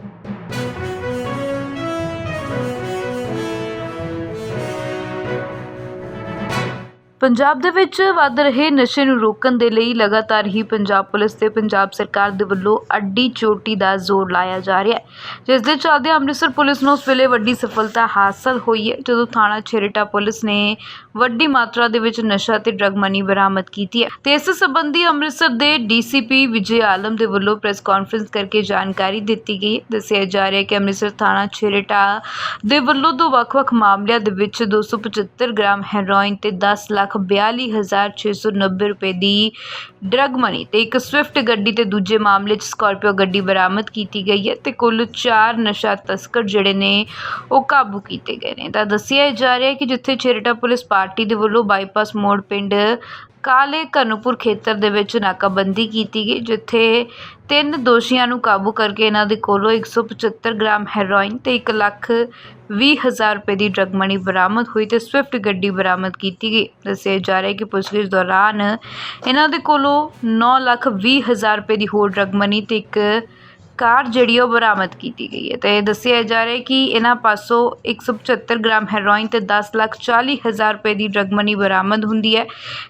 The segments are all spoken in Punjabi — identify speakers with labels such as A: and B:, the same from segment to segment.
A: you ਪੰਜਾਬ ਦੇ ਵਿੱਚ ਵੱਧ ਰਹੇ ਨਸ਼ੇ ਨੂੰ ਰੋਕਣ ਦੇ ਲਈ ਲਗਾਤਾਰ ਹੀ ਪੰਜਾਬ ਪੁਲਿਸ ਤੇ ਪੰਜਾਬ ਸਰਕਾਰ ਦੇ ਵੱਲੋਂ ਅੱਡੀ ਚੋਟੀ ਦਾ ਜ਼ੋਰ ਲਾਇਆ ਜਾ ਰਿਹਾ ਹੈ, ਜਿਸ ਦੇ ਚੱਲਦੇ ਅੰਮ੍ਰਿਤਸਰ ਪੁਲਿਸ ਨੂੰ ਉਸ ਵੇਲੇ ਵੱਡੀ ਸਫਲਤਾ ਹਾਸਲ ਹੋਈ ਹੈ, ਜਦੋਂ ਥਾਣਾ ਛੇਰੇਟਾ ਪੁਲਿਸ ਨੇ ਵੱਡੀ ਮਾਤਰਾ ਦੇ ਵਿੱਚ ਨਸ਼ਾ ਤੇ ਡਰਗ ਮਨੀ ਬਰਾਮਦ ਕੀਤੀ ਹੈ। ਤੇ ਇਸ ਸੰਬੰਧੀ ਅੰਮ੍ਰਿਤਸਰ ਦੇ ਡੀਸੀਪੀ ਵਿਜੇ ਆਲਮ ਦੇ ਵੱਲੋਂ ਪ੍ਰੈਸ ਕਾਨਫਰੰਸ ਕਰਕੇ ਜਾਣਕਾਰੀ ਦਿੱਤੀ ਗਈ ਹੈ। ਦੱਸਿਆ ਜਾ ਰਿਹਾ ਹੈ ਕਿ ਅੰਮ੍ਰਿਤਸਰ ਥਾਣਾ ਛੇਰੇਟਾ ਦੇ ਵੱਲੋਂ ਦੋ ਵੱਖ-ਵੱਖ ਮਾਮਲਿਆਂ ਦੇ ਵਿੱਚ 275 ਗ੍ਰਾਮ ਹੈਰੋਇਨ ਤੇ 10 ਲੱਖ 42690 ਰੁਪਏ ਦੀ ਡਰਗ ਮਨੀ ਤੇ ਇੱਕ ਸਵਿਫਟ ਗੱਡੀ ਤੇ ਦੂਜੇ ਮਾਮਲੇ 'ਚ ਸਕਾਰਪੀਓ ਗੱਡੀ ਬਰਾਮਦ ਕੀਤੀ ਗਈ ਹੈ ਤੇ ਕੁੱਲ 4 ਨਸ਼ਾ ਤਸਕਰ ਜਿਹੜੇ ਨੇ ਉਹ ਕਾਬੂ ਕੀਤੇ ਗਏ ਨੇ। ਤਾਂ ਦੱਸਿਆ ਜਾ ਰਿਹਾ ਹੈ ਕਿ ਜਿੱਥੇ ਛੇਰਟਾ ਪੁਲਿਸ ਪਾਰਟੀ ਦੇ ਵੱਲੋਂ ਬਾਈਪਾਸ ਮੋੜ ਪਿੰਡ ਕਾਲੇ ਕਨੂਪੁਰ ਖੇਤਰ ਦੇ ਵਿੱਚ ਨਾਕਾਬੰਦੀ ਕੀਤੀ ਗਈ, ਜਿੱਥੇ ਤਿੰਨ ਦੋਸ਼ੀਆਂ ਨੂੰ ਕਾਬੂ ਕਰਕੇ ਇਹਨਾਂ ਦੇ ਕੋਲੋਂ 175 ਗ੍ਰਾਮ ਹੈਰੋਇਨ ਤੇ 1 ਲੱਖ ਵੀਹ ਹਜ਼ਾਰ ਰੁਪਏ ਦੀ ਡਰੱਗ ਮਨੀ ਬਰਾਮਦ ਹੋਈ ਤੇ ਸਵਿਫਟ ਗੱਡੀ ਬਰਾਮਦ ਕੀਤੀ ਗਈ। ਦੱਸਿਆ ਜਾ ਰਿਹਾ ਹੈ ਕਿ ਪੁੱਛਗਿੱਛ ਦੌਰਾਨ ਇਹਨਾਂ ਦੇ ਕੋਲੋਂ 9 ਲੱਖ ਵੀਹ ਹਜ਼ਾਰ ਰੁਪਏ ਦੀ ਹੋਰ ਡਰੱਗ ਮਨੀ ਤੇ ਇੱਕ ਕਾਰ ਜਿਹੜੀ ਉਹ ਬਰਾਮਦ ਕੀਤੀ ਗਈ ਹੈ। ਤੇ ਦੱਸਿਆ ਜਾ ਰਿਹਾ ਕਿ ਇਹਨਾਂ ਪਾਸੋਂ 175 ਗ੍ਰਾਮ ਹੈਰੋਇਨ ਤੇ 10 ਲੱਖ 40 ਹਜ਼ਾਰ ਰੁਪਏ ਦੀ ਡਰਗ ਮਨੀ ਬਰਾਮਦ ਹੁੰਦੀ ਹੈ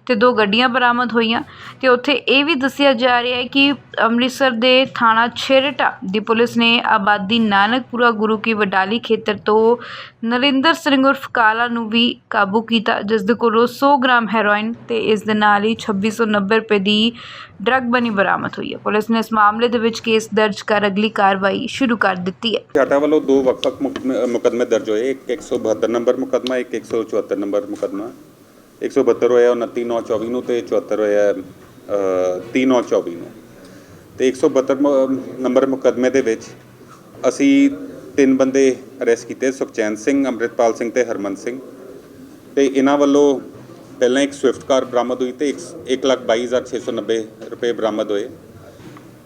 A: ਤੇ ਦੋ ਗੱਡੀਆਂ ਬਰਾਮਦ ਹੋਈਆਂ। ਤੇ ਉੱਥੇ ਇਹ ਵੀ ਦੱਸਿਆ ਜਾ ਰਿਹਾ ਹੈ ਕਿ ਅੰਮ੍ਰਿਤਸਰ ਦੇ ਥਾਣਾ ਛੇਰਟਾ ਦੀ ਪੁਲਿਸ ਨੇ ਆਬਾਦੀ ਨਾਨਕਪੁਰਾ ਗੁਰੂ ਕੀ ਵਡਾਲੀ ਖੇਤਰ ਤੋਂ ਨਰਿੰਦਰ ਸਿੰਘ ਉਰਫ ਕਾਲਾ ਨੂੰ ਵੀ ਕਾਬੂ ਕੀਤਾ, ਜਿਸ ਦੇ ਕੋਲੋਂ 100 ਗ੍ਰਾਮ ਹੈਰੋਇਨ ਤੇ ਇਸ ਦੇ ਨਾਲ ਹੀ 2690 ਰੁਪਏ ਦੀ ਡਰਗ ਬਣੀ ਬਰਾਮਦ ਹੋਈ ਹੈ। ਪੁਲਿਸ ਨੇ ਇਸ ਮਾਮਲੇ ਦੇ ਵਿੱਚ ਕੇਸ ਦਰਜ ਕਰ ਅਗਲੀ ਕਾਰਵਾਈ ਸ਼ੁਰੂ ਕਰ ਦਿੱਤੀ ਹੈ।
B: ਟਾਟਾ ਵੱਲੋਂ ਦੋ ਵੱਖ-ਵੱਖ ਮੁਕਦਮੇ ਮੁਕੱਦਮੇ ਦਰਜ ਹੋਏ, ਇੱਕ 172 ਨੰਬਰ ਮੁਕੱਦਮਾ, ਇੱਕ 174 ਨੰਬਰ ਮੁਕੱਦਮਾ। 172 ਹੋਇਆ 29/9/24 ਨੂੰ ਤੇ 74 ਹੋਇਆ 3/9/24 ਨੂੰ ਤੇ 172 ਮ- ਨੰਬਰ ਮੁਕੱਦਮੇ ਦੇ ਵਿੱਚ ਅਸੀਂ ਤਿੰਨ ਬੰਦੇ ਅਰੈਸਟ ਕੀਤੇ, ਸੁਖਚੈਨ ਸਿੰਘ, ਅੰਮ੍ਰਿਤਪਾਲ ਸਿੰਘ ਤੇ ਹਰਮਨ ਸਿੰਘ। ਤੇ ਇਹਨਾਂ ਵੱਲੋਂ ਪਹਿਲਾਂ ਇੱਕ ਸਵਿਫਟ ਕਾਰ ਬਰਾਮਦ ਹੋਈ ਤੇ 122690 ਰੁਪਏ ਬਰਾਮਦ ਹੋਏ।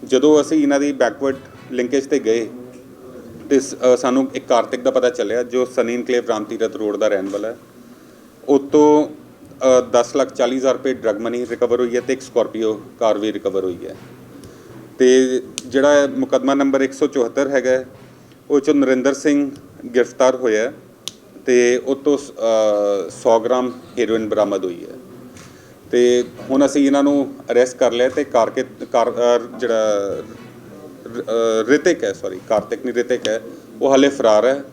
B: ਜਦੋਂ ਅਸੀਂ ਇਹਨਾਂ ਦੀ ਬੈਕਵਰਡ ਲਿੰਕੇਜ ਤੇ ਗਏ ਤੇ ਸ- ਸਾਨੂੰ ਇੱਕ ਕਾਰਤਿਕ ਦਾ ਪਤਾ ਚੱਲਿਆ ਜੋ ਸਨੀ ਇਨਕਲੇਵ ਰਾਮਤੀਰਥ ਰੋਡ ਦਾ ਰਹਿਣ ਵਾਲਾ ਹੈ। ਉਹ ਤੋਂ ਅ, 10 ਲੱਖ 40 ਹਜ਼ਾਰ ਰੁਪਏ ਡਰਗ ਮਨੀ ਰਿਕਵਰ ਹੋਈ ਹੈ ਤੇ ਇੱਕ ਸਕਾਰਪੀਓ ਕਾਰ ਵੀ ਰਿਕਵਰ ਹੋਈ ਹੈ। ਤੇ ਜਿਹੜਾ ਮੁਕੱਦਮਾ ਨੰਬਰ 174 ਹੈਗਾ ਉਹ 'ਚੋਂ ਨਰਿੰਦਰ ਸਿੰਘ ਗ੍ਰਿਫਤਾਰ ਹੋਇਆ ਹੈ ਤੇ ਉਹ ਤੋਂ ਸ- 100 ਗ੍ਰਾਮ ਹੀਰੋਇਨ ਬਰਾਮਦ ਹੋਈ ਹੈ। ਤੇ ਹੁਣ ਅਸੀਂ ਇਹਨਾਂ ਨੂੰ ਅਰੈਸਟ ਕਰ ਲਿਆ ਤੇ ਕਾਰਕੇ ਜਿਹੜਾ ਰਿਤਿਕ ਹੈ ਸੌਰੀ ਕਾਰਤਿਕ ਨਹੀਂ ਰਿਤਿਕ ਹੈ ਉਹ ਹਾਲੇ ਫਰਾਰ ਹੈ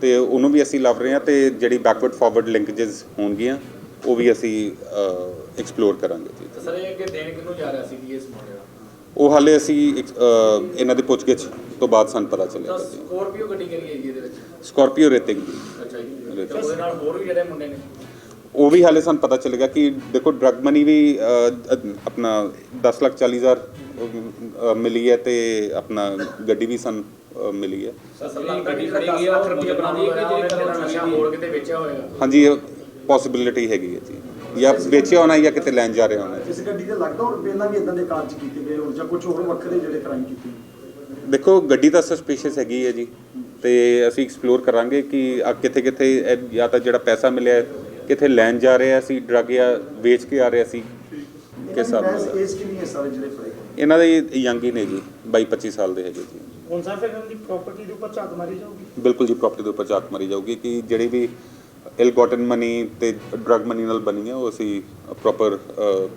B: ਤੇ ਉਹਨੂੰ ਵੀ ਅਸੀਂ ਲੱਭ ਰਹੇ ਹਾਂ ਤੇ ਜਿਹੜੀ ਬੈਕਵਰਡ ਫਾਰਵਰਡ ਲਿੰਕੇजेस ਹੋਣਗੀਆਂ ਉਹ ਵੀ ਅਸੀਂ ਐਕਸਪਲੋਰ ਕਰਾਂਗੇ ਜੀ।
C: ਸਰ ਇਹ ਅੱਗੇ ਦੇਣ ਕਿਹਨੂੰ ਜਾ ਰਿਹਾ ਸੀ ਜੀ ਇਸ ਮੁੰਡੇ ਦਾ?
B: ਉਹ ਹਾਲੇ ਅਸੀਂ ਇਹਨਾਂ ਦੀ ਪੁੱਛਗਿੱਛ ਤੋਂ ਬਾਅਦ ਸਾਨੂੰ ਪਤਾ ਜੀ।
C: ਸਕੋਰਪੀਓ ਗੱਡੀ ਕਰੀ ਹੈ ਜੀ ਇਹਦੇ ਵਿੱਚ?
B: ਸਕਾਰਪੀਓ ਰਿਤਿਕ ਜੀ।
C: ਅੱਛਾ ਜੀ। ਉਹਦੇ ਨਾਲ ਹੋਰ ਵੀ ਜਿਹੜੇ ਮੁੰਡੇ ਨੇ?
B: ਉਹ ਵੀ ਹਾਲੇ ਸਾਨੂੰ ਪਤਾ ਚੱਲੇਗਾ ਕਿ ਦੇਖੋ ਡਰਗ ਮਨੀ ਵੀ ਅ, ਅ, ਆਪਣਾ 10 ਲੱਖ 40 ਹਜ਼ਾਰ ਅ, ਮਿਲੀ ਹੈ ਤੇ ਆਪਣਾ ਗੱਡੀ ਵੀ ਸਾਨੂੰ ਅ, ਮਿਲੀ ਹੈ।
C: ਸਸਲੀ ਗੱਡੀ ਖੜੀ ਗਈ ਆ ਉਹ ਰੁਪਏ ਬਣਾਉਂਦੀ ਹੈ ਕਿ ਜੇ ਕਰੋ ਨਸ਼ਾ ਮੋੜ ਕਿਤੇ ਵੇਚਿਆ ਹੋਏਗਾ
B: ਹਾਂਜੀ ਇਹ ਪੋਸਿਬਿਲਿਟੀ ਹੈਗੀ ਹੈ ਜੀ। ਜਾਂ ਵੇਚਿਆ ਹੋਣਾ ਜਾਂ ਕਿਤੇ ਲੈਣ ਜਾ ਰਿਹਾ ਹੋਣਾ
D: ਇਸ ਗੱਡੀ ਤੇ ਲੱਗਦਾ ਹੋਰ ਪਹਿਲਾਂ ਵੀ ਇਦਾਂ ਦੇ ਕਾਰਜ ਕੀਤੇ ਗਏ ਹੋਣ ਜਾਂ ਕੁਝ ਹੋਰ ਵੱਖਰੇ ਜਿਹੜੇ ਕ੍ਰਾਈਮ ਕੀਤੇ ਹੋਣ?
B: ਦੇਖੋ ਗੱਡੀ ਤਾਂ ਸਸਪੀਸ਼ੀਅਸ ਹੈਗੀ ਹੈ ਜੀ। ਤੇ ਅਸੀਂ ਐਕਸਪਲੋਰ ਕਰਾਂਗੇ ਕਿ ਆ ਕਿੱਥੇ ਕਿੱਥੇ ਇਹ ਜਾਂ ਤਾਂ ਜਿਹੜਾ ਪੈਸਾ ਮਿਲਿਆ ਹੈ, ਕਿੱਥੇ ਲੈਣ ਜਾ ਰਿਹਾ ਸੀ ਡਰਗ ਜਾਂ ਵੇਚ ਕੇ ਆ ਰਿਹਾ ਸੀ ਕਿਸ ਹਿਸਾਬ ਨਾਲ?
D: ਏਜ ਕਿੰਨੀ ਹੈ ਸਾਰੇ ਜਿਹੜੇ ਫੜੇ ਗਏ?
B: ਇਹਨਾਂ ਦੇ ਯੰਗ ਹੀ ਨੇ ਜੀ 22 25 ਸਾਲ ਦੇ ਹੈਗੇ ਜੀ।
E: ਹੁਣ ਸਰ ਫਿਰ ਇਹਨਾਂ ਦੀ ਪ੍ਰਾਪਰਟੀ ਦੇ ਉੱਪਰ ਝਾਤ ਮਾਰੀ ਜਾਊਗੀ?
B: ਬਿਲਕੁਲ ਜੀ ਪ੍ਰਾਪਰਟੀ ਦੇ ਉੱਪਰ ਝਾਤ ਮਾਰੀ ਜਾਊਗੀ ਕਿ ਜਿਹੜੀ ਵੀ ਇਲ ਗੋਟਨ ਮਨੀ ਤੇ ਡਰਗ ਮਨੀ ਨਾਲ ਬਣੀ ਹੈ ਉਹ ਅਸੀਂ ਪ੍ਰੋਪਰ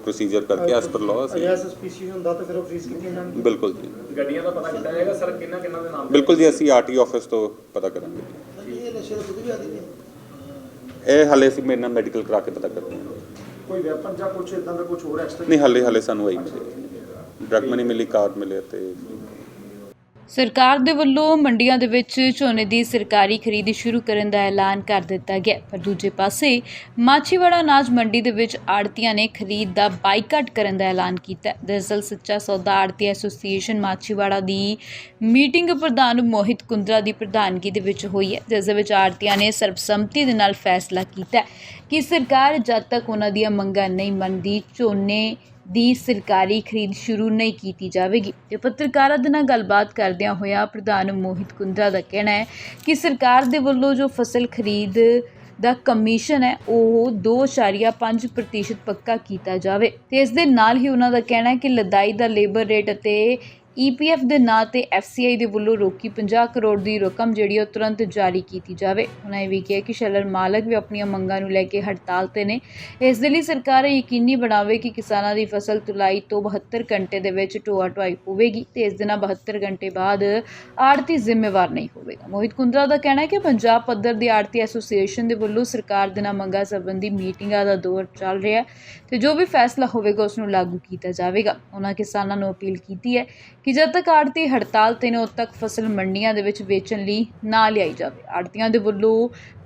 B: ਪ੍ਰੋਸੀਜਰ ਕਰਕੇ ਐਸ ਪਰ ਲਾਅ ਅਸੀਂ
E: ਅਜਿਹਾ ਸਸਪੀਸ਼ੀਅਸ ਹੁੰਦਾ ਤਾਂ ਫਿਰ ਉਹ ਫ੍ਰੀਜ਼ ਕੀਤੀਆਂ ਜਾਣਗੀਆਂ।
B: ਬਿਲਕੁਲ ਜੀ।
C: ਗੱਡੀਆਂ ਦਾ ਪਤਾ ਕੀਤਾ ਜਾਏਗਾ ਸਰ ਕਿੰਨਾ ਕਿੰਨਾ ਦੇ ਨਾਮ?
B: ਬਿਲਕੁਲ ਜੀ ਅਸੀਂ ਆਰਟੀ ਆਫਿਸ ਤੋਂ ਪਤਾ ਕਰਾਂਗੇ।
E: ਇਹ ਨਸ਼ੇ ਦਾ ਖੁਦ ਵੀ ਆਦੀ ਨੇ
B: ਇਹ ਹਾਲੇ ਅਸੀਂ ਮੇਰੇ ਨਾਲ ਮੈਡੀਕਲ ਕਰਾ ਕੇ ਪਤਾ ਕਰਦੇ ਹਾਂ।
D: ਕੋਈ ਵੈਪਨ ਜਾਂ ਕੁਝ ਇਦਾਂ ਦਾ ਕੁਝ ਹੋਰ ਐਕਸਟਰਾ
B: ਨਹੀਂ ਹਾਲੇ ਹਾਲੇ ਸਾਨੂੰ ਆਈ ਮਿਲੀ। ਡਰਗ ਮਨੀ ਮਿਲੀ ਕਾਰ ਮਿਲੇ ਤੇ
A: ਸਰਕਾਰ ਦੇ ਵੱਲੋਂ ਮੰਡੀਆਂ ਦੇ ਵਿੱਚ ਝੋਨੇ ਦੀ ਸਰਕਾਰੀ ਖਰੀਦ ਸ਼ੁਰੂ ਕਰਨ ਦਾ ਐਲਾਨ ਕਰ ਦਿੱਤਾ ਗਿਆ ਪਰ ਦੂਜੇ ਪਾਸੇ, ਮਾਛੀਵਾੜਾ ਅਨਾਜ ਮੰਡੀ ਦੇ ਵਿੱਚ ਆੜਤੀਆਂ ਨੇ ਖਰੀਦ ਦਾ ਬਾਈਕਾਟ ਕਰਨ ਦਾ ਐਲਾਨ ਕੀਤਾ ਹੈ। ਦਰਅਸਲ, ਸੱਚਾ ਸੌਦਾ ਆੜਤੀ ਐਸੋਸੀਏਸ਼ਨ ਮਾਛੀਵਾੜਾ ਦੀ ਮੀਟਿੰਗ ਪ੍ਰਧਾਨ ਮੋਹਿਤ ਕੁੰਦਰਾ ਦੀ ਪ੍ਰਧਾਨਗੀ ਦੇ ਵਿੱਚ ਹੋਈ ਹੈ ਜਿਸ ਦੇ ਵਿੱਚ ਆੜਤੀਆਂ ਨੇ ਸਰਬਸੰਮਤੀ ਦੇ ਨਾਲ ਫੈਸਲਾ ਕੀਤਾ ਕਿ ਸਰਕਾਰ ਜਦ ਤੱਕ ਉਹਨਾਂ ਦੀਆਂ ਮੰਗਾਂ ਨਹੀਂ ਮੰਨਦੀ, ਝੋਨੇ ਦੀ ਸਰਕਾਰੀ ਖਰੀਦ ਸ਼ੁਰੂ ਨਹੀਂ ਕੀਤੀ ਜਾਵੇਗੀ। ਅਤੇ ਪੱਤਰਕਾਰਾਂ ਦੇ ਨਾਲ ਗੱਲਬਾਤ ਕਰਦਿਆਂ ਹੋਇਆ ਪ੍ਰਧਾਨ ਮੋਹਿਤ ਕੁੰਦਰਾ ਦਾ ਕਹਿਣਾ ਹੈ ਕਿ ਸਰਕਾਰ ਦੇ ਵੱਲੋਂ ਜੋ ਫਸਲ ਖਰੀਦ ਦਾ ਕਮਿਸ਼ਨ ਹੈ, ਉਹ 2.5% ਪ੍ਰਤੀਸ਼ਤ ਪੱਕਾ ਕੀਤਾ ਜਾਵੇ। ਤੇ ਇਸ ਦੇ ਨਾਲ ਹੀ ਉਹਨਾਂ ਦਾ ਕਹਿਣਾ ਹੈ ਕਿ ਲਦਾਈ ਦਾ ਲੇਬਰ ਰੇਟ ਅਤੇ ਈਪੀਐਫ ਦੇ ਨਾਂ ਤੇ ਐਫਸੀਆਈ ਦੇ ਵੱਲੋਂ ਰੋਕੀ 50 ਕਰੋੜ ਦੀ ਰਕਮ ਜਿਹੜੀ ਉਹ ਤੁਰੰਤ ਜਾਰੀ ਕੀਤੀ ਜਾਵੇ। ਉਹਨਾਂ ਇਹ ਵੀ ਕਿਹਾ ਕਿ ਸ਼ੈਲਰ ਮਾਲਕ ਵੀ ਆਪਣੀਆਂ ਮੰਗਾਂ ਨੂੰ ਲੈ ਕੇ ਹੜਤਾਲ ਤੇ ਨੇ। ਇਸ ਦੇ ਲਈ ਸਰਕਾਰ ਯਕੀਨੀ ਬਣਾਵੇ ਕਿ ਕਿਸਾਨਾਂ ਦੀ ਫਸਲ ਤੁਲਾਈ ਤੋਂ 72 ਘੰਟੇ ਦੇ ਵਿੱਚ ਢੋਆ ਢੁਆਈ ਹੋਵੇਗੀ ਤੇ ਇਸ ਦੇ ਨਾਲ 72 ਘੰਟੇ ਬਾਅਦ ਆੜਤੀ ਜ਼ਿੰਮੇਵਾਰ ਨਹੀਂ ਹੋਵੇਗਾ। ਮੋਹਿਤ ਕੁੰਦਰਾ ਦਾ ਕਹਿਣਾ ਹੈ ਕਿ ਪੰਜਾਬ ਪੱਧਰ ਦੀ ਆੜਤੀ ਐਸੋਸੀਏਸ਼ਨ ਦੇ ਵੱਲੋਂ ਸਰਕਾਰ ਦੇ ਨਾਲ ਮੰਗਾਂ ਸੰਬੰਧੀ ਮੀਟਿੰਗਾਂ ਦਾ ਦੌਰ ਚੱਲ ਰਿਹਾ ਹੈ ਤੇ ਜੋ ਵੀ ਫੈਸਲਾ ਹੋਵੇਗਾ ਉਸ ਨੂੰ ਲਾਗੂ ਕੀਤਾ ਜਾਵੇਗਾ। ਉਹਨਾਂ ਕਿਸਾਨਾਂ ਨੂੰ ਅਪੀਲ ਕੀਤੀ ਹੈ ਕਿ ਜਦ ਤੱਕ ਆੜਤੀ ਹੜਤਾਲ ਤੇ ਨੇ ਉਦ ਤੱਕ ਫਸਲ ਮੰਡੀਆਂ ਦੇ ਵਿੱਚ ਵੇਚਣ ਲਈ ਨਾ ਲਿਆਈ ਜਾਵੇ। ਆੜਤੀਆਂ ਦੇ ਵੱਲੋਂ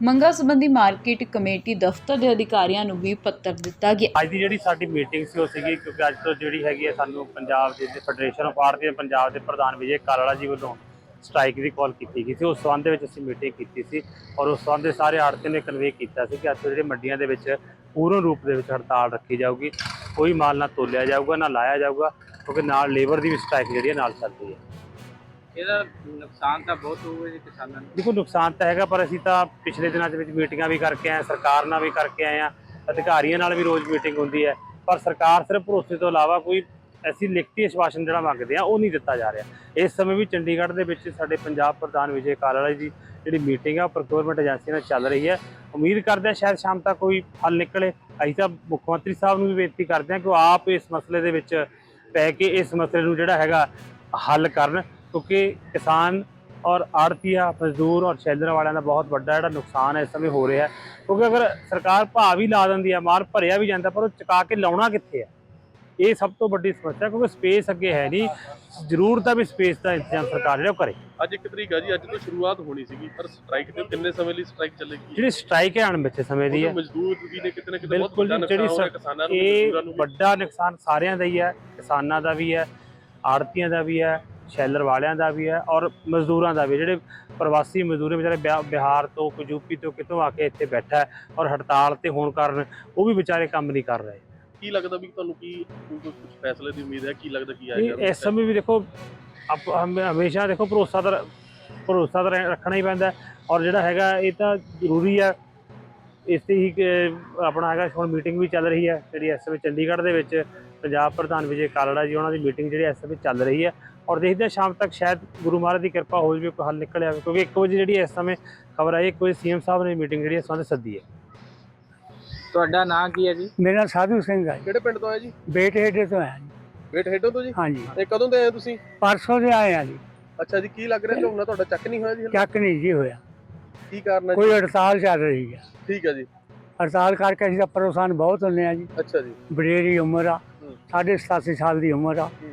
A: ਮੰਗਾਂ ਸੰਬੰਧੀ ਮਾਰਕੀਟ ਕਮੇਟੀ ਦਫ਼ਤਰ ਦੇ ਅਧਿਕਾਰੀਆਂ ਨੂੰ ਵੀ ਪੱਤਰ ਦਿੱਤਾ ਗਿਆ।
F: ਅੱਜ ਦੀ ਜਿਹੜੀ ਸਾਡੀ ਮੀਟਿੰਗ ਸੀ ਉਹ ਸੀਗੀ ਕਿਉਂਕਿ ਅੱਜ ਤੋਂ ਜਿਹੜੀ ਹੈਗੀ ਹੈ ਸਾਨੂੰ ਪੰਜਾਬ ਦੇ ਫੈਡਰੇਸ਼ਨ ਆਫ ਆਰਤੀ ਪੰਜਾਬ ਦੇ ਪ੍ਰਧਾਨ ਵਿਜੇ ਕਾਲੜਾ ਜੀ ਵੱਲੋਂ ਸਟ੍ਰਾਈਕ ਦੀ ਕਾਲ ਕੀਤੀ ਗਈ ਸੀ। ਉਸ ਸੰਬੰਧ ਦੇ ਵਿੱਚ ਅਸੀਂ ਮੀਟਿੰਗ ਕੀਤੀ ਸੀ ਔਰ ਉਸ ਸੰਬੰਧ ਦੇ ਸਾਰੇ ਆੜਤੀਆਂ ਨੇ ਕਨਵੇ ਕੀਤਾ ਸੀ ਕਿ ਅੱਜ ਤੋਂ ਜਿਹੜੇ ਮੰਡੀਆਂ ਦੇ ਵਿੱਚ ਪੂਰਨ ਰੂਪ ਦੇ ਵਿੱਚ ਹੜਤਾਲ ਰੱਖੀ ਜਾਊਗੀ। ਕੋਈ ਮਾਲ ਨਾ ਤੋਲਿਆ ਜਾਊਗਾ, ਨਾ ਲਾਇਆ ਜਾਊਗਾ। ਕਿਉਂਕਿ ਨਾਲ ਲੇਬਰ ਦੀ ਵੀ ਸਟ੍ਰਾਈਕ ਜਿਹੜੀ ਹੈ ਨਾਲ ਚੱਲ ਰਹੀ ਹੈ।
C: ਇਹਦਾ ਨੁਕਸਾਨ ਤਾਂ ਬਹੁਤ ਹੋਊਗਾ ਜੀ ਕਿਸਾਨਾਂ ਨੂੰ।
F: ਦੇਖੋ ਨੁਕਸਾਨ ਤਾਂ ਹੈਗਾ ਪਰ ਅਸੀਂ ਤਾਂ ਪਿਛਲੇ ਦਿਨਾਂ ਦੇ ਵਿੱਚ ਮੀਟਿੰਗਾਂ ਵੀ ਕਰਕੇ ਆਏ ਸਰਕਾਰ ਨਾਲ ਵੀ ਕਰਕੇ ਆਏ ਹਾਂ ਅਧਿਕਾਰੀਆਂ ਨਾਲ ਵੀ ਰੋਜ਼ ਮੀਟਿੰਗ ਹੁੰਦੀ ਹੈ। ਪਰ ਸਰਕਾਰ ਸਿਰਫ ਭਰੋਸੇ ਤੋਂ ਇਲਾਵਾ ਕੋਈ ਐਸੀ ਲਿਖਤੀ ਆਸ਼ਵਾਸਨ ਜਿਹੜਾ ਮੰਗਦੇ ਆ ਉਹ ਨਹੀਂ ਦਿੱਤਾ ਜਾ ਰਿਹਾ। ਇਸ ਸਮੇਂ ਵੀ ਚੰਡੀਗੜ੍ਹ ਦੇ ਵਿੱਚ ਸਾਡੇ ਪੰਜਾਬ ਪ੍ਰਧਾਨ ਵਿਜੇ ਕਾਲਾਲਾ ਜੀ ਜਿਹੜੀ ਮੀਟਿੰਗ ਆ ਪ੍ਰੋਕਿਉਰਮੈਂਟ ਏਜੰਸੀ ਨਾਲ ਚੱਲ ਰਹੀ ਹੈ। ਉਮੀਦ ਕਰਦੇ ਹਾਂ ਸ਼ਾਇਦ ਸ਼ਾਮ ਤੱਕ ਕੋਈ ਹੱਲ ਨਿਕਲੇ। ਅਸੀਂ ਤਾਂ ਮੁੱਖ ਮੰਤਰੀ ਸਾਹਿਬ ਨੂੰ ਵੀ ਬੇਨਤੀ ਕਰਦੇ ਹਾਂ ਕਿ ਉਹ ਆਪ ਇਸ ਮਸਲੇ ਦੇ ਵਿੱਚ ਪੈ ਕੇ ਇਸ ਮਸਲੇ ਨੂੰ ਜਿਹੜਾ ਹੈਗਾ ਹੱਲ ਕਰਨ, ਕਿਉਂਕਿ ਕਿਸਾਨ ਔਰ ਆੜਤੀਆ, ਮਜ਼ਦੂਰ ਔਰ ਸ਼ੈਲਰ ਵਾਲਿਆਂ ਦਾ ਬਹੁਤ ਵੱਡਾ ਜਿਹੜਾ ਨੁਕਸਾਨ ਇਸ ਸਮੇਂ ਹੋ ਰਿਹਾ ਕਿਉਂਕਿ ਅਗਰ ਸਰਕਾਰ ਭਾਅ ਵੀ ਲਾ ਦਿੰਦੀ ਹੈ, ਮਾਲ ਭਰਿਆ ਵੀ ਜਾਂਦਾ, ਪਰ ਉਹ ਚੁਕਾ ਕੇ ਲਾਉਣਾ ਕਿੱਥੇ ਹੈ? ਇਹ ਸਭ ਤੋਂ ਵੱਡੀ ਸਮੱਸਿਆ ਕਿਉਂਕਿ ਸਪੇਸ ਅੱਗੇ ਹੈ ਨਹੀਂ। ਜ਼ਰੂਰ ਤਾਂ ਵੀ ਸਪੇਸ ਦਾ ਇੰਤਜ਼ਾਮ ਸਰਕਾਰ ਜਿਹੜਾ ਉਹ ਕਰੇ।
G: ਅੱਜ ਇੱਕ ਤਰੀਕ ਆ ਜੀ ਅੱਜ ਤੋਂ ਸ਼ੁਰੂਆਤ ਹੋਣੀ ਸੀਗੀ ਪਰ ਸਟ੍ਰਾਈਕ ਤੇ ਕਿੰਨੇ ਸਮੇਂ ਲਈ ਸਟ੍ਰਾਈਕ ਚੱਲੇਗੀ।
F: ਜਿਹੜੀ ਸਟ੍ਰਾਈਕ ਹੈ ਅਣਮਿੱਥੇ ਸਮੇਂ ਦੀ ਹੈ।
G: ਮਜ਼ਦੂਰ ਵੀ ਨੇ ਕਿਤੇ ਨਾ ਕਿਤੇ ਬਹੁਤ ਵੱਡਾ ਨੁਕਸਾਨ ਹੋਇਆ ਕਿਸਾਨਾਂ ਨੂੰ
F: ਇਹ। ਵੱਡਾ ਨੁਕਸਾਨ ਸਾਰਿਆਂ ਦਾ ਹੀ ਹੈ ਕਿਸਾਨਾਂ ਦਾ ਵੀ ਹੈ ਆੜਤੀਆਂ ਦਾ ਵੀ ਹੈ ਸ਼ੈਲਰ ਵਾਲਿਆਂ ਦਾ ਵੀ ਹੈ ਔਰ ਮਜ਼ਦੂਰਾਂ ਦਾ ਵੀ ਜਿਹੜੇ ਪ੍ਰਵਾਸੀ ਮਜ਼ਦੂਰ ਵਿਚਾਰੇ ਬਿਹਾ- ਬਿਹਾਰ ਤੋਂ ਯੂਪੀ ਤੋਂ ਕਿਤੋਂ ਆ ਕੇ ਇੱਥੇ ਬੈਠਾ ਹੈ ਔਰ ਹੜਤਾਲ ਤੇ ਹੋਣ ਕਾਰਨ ਉਹ ਵੀ ਵਿਚਾਰੇ ਕੰਮ ਨਹੀਂ ਕਰ ਰਹੇ।
G: ਕੀ ਲੱਗਦਾ ਵੀ ਤੁਹਾਨੂੰ ਕੀ ਕੁਝ ਫੈਸਲੇ ਦੀ ਉਮੀਦ ਹੈ? ਕੀ ਲੱਗਦਾ ਕੀ ਆਏਗਾ?
F: ਇਸ ਸਮੇਂ ਵੀ ਦੇਖੋ, ਆਪ ਹਮੇਸ਼ਾ ਦੇਖੋ ਭਰੋਸਾ ਦਾ ਭਰੋਸਾ ਤਾਂ ਰੱਖਣਾ ਹੀ ਪੈਂਦਾ ਔਰ ਜਿਹੜਾ ਹੈਗਾ ਇਹ ਤਾਂ ਜ਼ਰੂਰੀ ਹੈ। ਇਸ ਤੇ ਹੀ ਕਿ ਆਪਣਾ ਹੈਗਾ, ਹੁਣ ਮੀਟਿੰਗ ਵੀ ਚੱਲ ਰਹੀ ਹੈ ਜਿਹੜੀ ਇਸ ਸਮੇਂ ਚੰਡੀਗੜ੍ਹ ਦੇ ਵਿੱਚ। ਪੰਜਾਬ ਪ੍ਰਧਾਨ ਵਿਜੇ ਕਾਲੜਾ ਜੀ, ਉਹਨਾਂ ਦੀ ਮੀਟਿੰਗ ਜਿਹੜੀ ਇਸ ਸਮੇਂ ਚੱਲ ਰਹੀ ਹੈ। ਔਰ ਦੇਖਦੇ ਹਾਂ ਸ਼ਾਮ ਤੱਕ ਸ਼ਾਇਦ ਗੁਰੂ ਮਹਾਰਾਜ ਦੀ ਕਿਰਪਾ ਹੋ ਜਾਵੇ, ਕੋਈ ਹੱਲ ਨਿਕਲ ਆਵੇ। ਕਿਉਂਕਿ 1 ਵਜੇ ਜਿਹੜੀ ਇਸ ਸਮੇਂ ਖਬਰ ਆਈ 1 ਵਜੇ ਸੀਐਮ ਸਾਹਿਬ ਨੇ ਮੀਟਿੰਗ ਜਿਹੜੀ ਇਸ ਸੰਬੰਧ ਸੱਦੀ ਹੈ।
C: ਤੁਹਾਡਾ ਨਾਂ ਕੀ ਹੈ ਜੀ?
H: ਮੇਰਾ ਸਾਧੂ ਸਿੰਘ ਹੈ ਜੀ।
G: ਕਿਹੜੇ ਪਿੰਡ ਤੋਂ ਆਏ ਜੀ?
H: ਬੇਟੇ ਹੇਡੇ ਤੋਂ ਆਇਆ ਜੀ।
G: ਵੇਟ ਹੇਡੋ ਤੋਂ ਜੀ?
H: ਹਾਂਜੀ।
G: ਇਹ ਕਦੋਂ ਦੇ ਆਏ ਤੁਸੀਂ?
H: ਪਰਸੋਂ ਦੇ ਆਏ ਆ ਜੀ।
G: ਅੱਛਾ ਜੀ ਕੀ ਲੱਗ ਰਿਹਾ ਝੋਨਾ ਤੁਹਾਡਾ? ਚੱਕ ਨਹੀਂ ਹੋਇਆ ਜੀ ਹਲੇ?
H: ਚੱਕ ਨਹੀਂ ਜੀ ਹੋਇਆ।
G: ਕੀ ਕਾਰਨ ਹੈ
H: ਕੋਈ
G: ਜੀ
H: ਹੜਤਾਲ ਚੱਲ ਰਹੀ ਹੈ
G: ਠੀਕ ਹੈ ਜੀ।
H: ਹੜਤਾਲ ਕਰਕੇ ਅਸੀਂ ਤਾਂ ਪਰੇਸ਼ਾਨ ਬਹੁਤ ਹੁੰਦੇ ਆ ਜੀ।
G: ਅੱਛਾ ਜੀ।
H: ਬੜੇਰੀ ਉਮਰ ਆ।
G: ਹੂੰ।
H: ਸਾਢੇ 87 ਸਾਲ ਦੀ ਉਮਰ ਆ।
G: ਹੂੰ।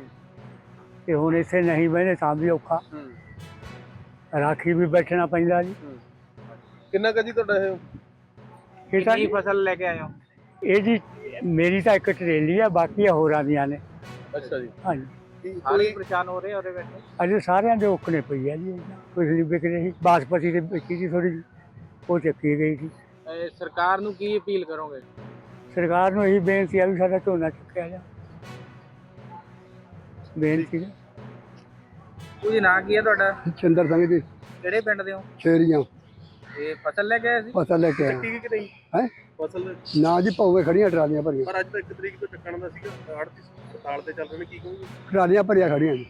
H: ਤੇ ਹੁਣ ਇੱਥੇ ਨਹੀਂ ਬਹਿਨੇ ਤਾਂ ਵੀ ਔਖਾ।
G: ਹੂੰ।
H: ਰਾਖੀ ਵੀ ਬੈਠਣਾ ਪੈਂਦਾ ਜੀ।
G: ਕਿੰਨਾ ਕੁ ਜੀ ਤੁਹਾਡਾ ਇਹ?
H: ਇਹ ਤਾਂ
C: ਕੀ ਫਸਲ ਲੈ ਕੇ ਆਏ ਹੋ?
H: ਇਹ ਜੀ ਮੇਰੀ ਤਾਂ ਇੱਕ ਟਰੇਲੀ ਆ ਬਾਕੀ ਹੋਰਾਂ ਦੀਆਂ ਨੇ।
G: ਅੱਛਾ ਜੀ।
H: ਹਾਂਜੀ।
C: ਸਾਰੇ
G: ਕੋਈ
C: ਪਰੇਸ਼ਾਨ ਹੋ ਰਹੇ ਉਹਦੇ ਵਿੱਚ?
H: ਅਜੇ ਸਾਰਿਆਂ ਦੇ ਔਕਣੇ ਪਈ ਆ ਜੀ। ਕੁਝ ਨਹੀਂ ਵਿਕ ਰਹੀ ਬਾਸਪਤੀ ਦੇ ਵਿਕੀ ਸੀ ਥੋੜੀ ਉਹ ਚੱਕੀ ਗਈ ਸੀ।
C: ਸਰਕਾਰ ਨੂੰ ਕੀ ਅਪੀਲ ਕਰੋਗੇ?
H: ਸਰਕਾਰ ਨੂੰ ਇਹੀ ਬੇਨਤੀ ਆ ਵੀ ਸਾਡਾ ਝੋਨਾ ਚੁੱਕਿਆ ਜਾ। ਬੇਨਤੀ ਹੈ
C: ਨਾਂ ਕੀ ਹੈ ਤੁਹਾਡਾ?
D: ਚੰਦਰ ਸਿੰਘ ਜੀ।
C: ਕਿਹੜੇ ਪਿੰਡ ਦੇ ਹੋ?
D: ਛੇਰੀਆਂ।
C: ਇਹ ਫਸਲ ਲੈ ਕੇ ਆਏ ਸੀ?
D: ਪਤਾ ਲੈ ਕੇ ਆਇਆ
G: ਚੱਕੀ ਕਿ ਨਹੀਂ?
D: ਹੈ?
G: ਫਸਲ
D: ਨਾ ਜੀ ਭਾਵੇਂ ਖੜੀਆਂ ਟਰਾਲੀਆਂ ਭਰੀਆਂ।
G: ਪਰ ਅੱਜ ਤਾਂ ਇੱਕ ਤਰੀਕ ਤੋਂ ਚੱਕਣ ਦਾ ਸੀਗਾ ਆੜਤੀ ਹੜਤਾਲ ਤੇ ਚੱਲ ਰਹੇ ਨੇ ਕੀ ਕਹੋਗੇ?
D: ਟਰਾਲੀਆਂ ਭਰੀਆਂ ਖੜੀਆਂ ਜੀ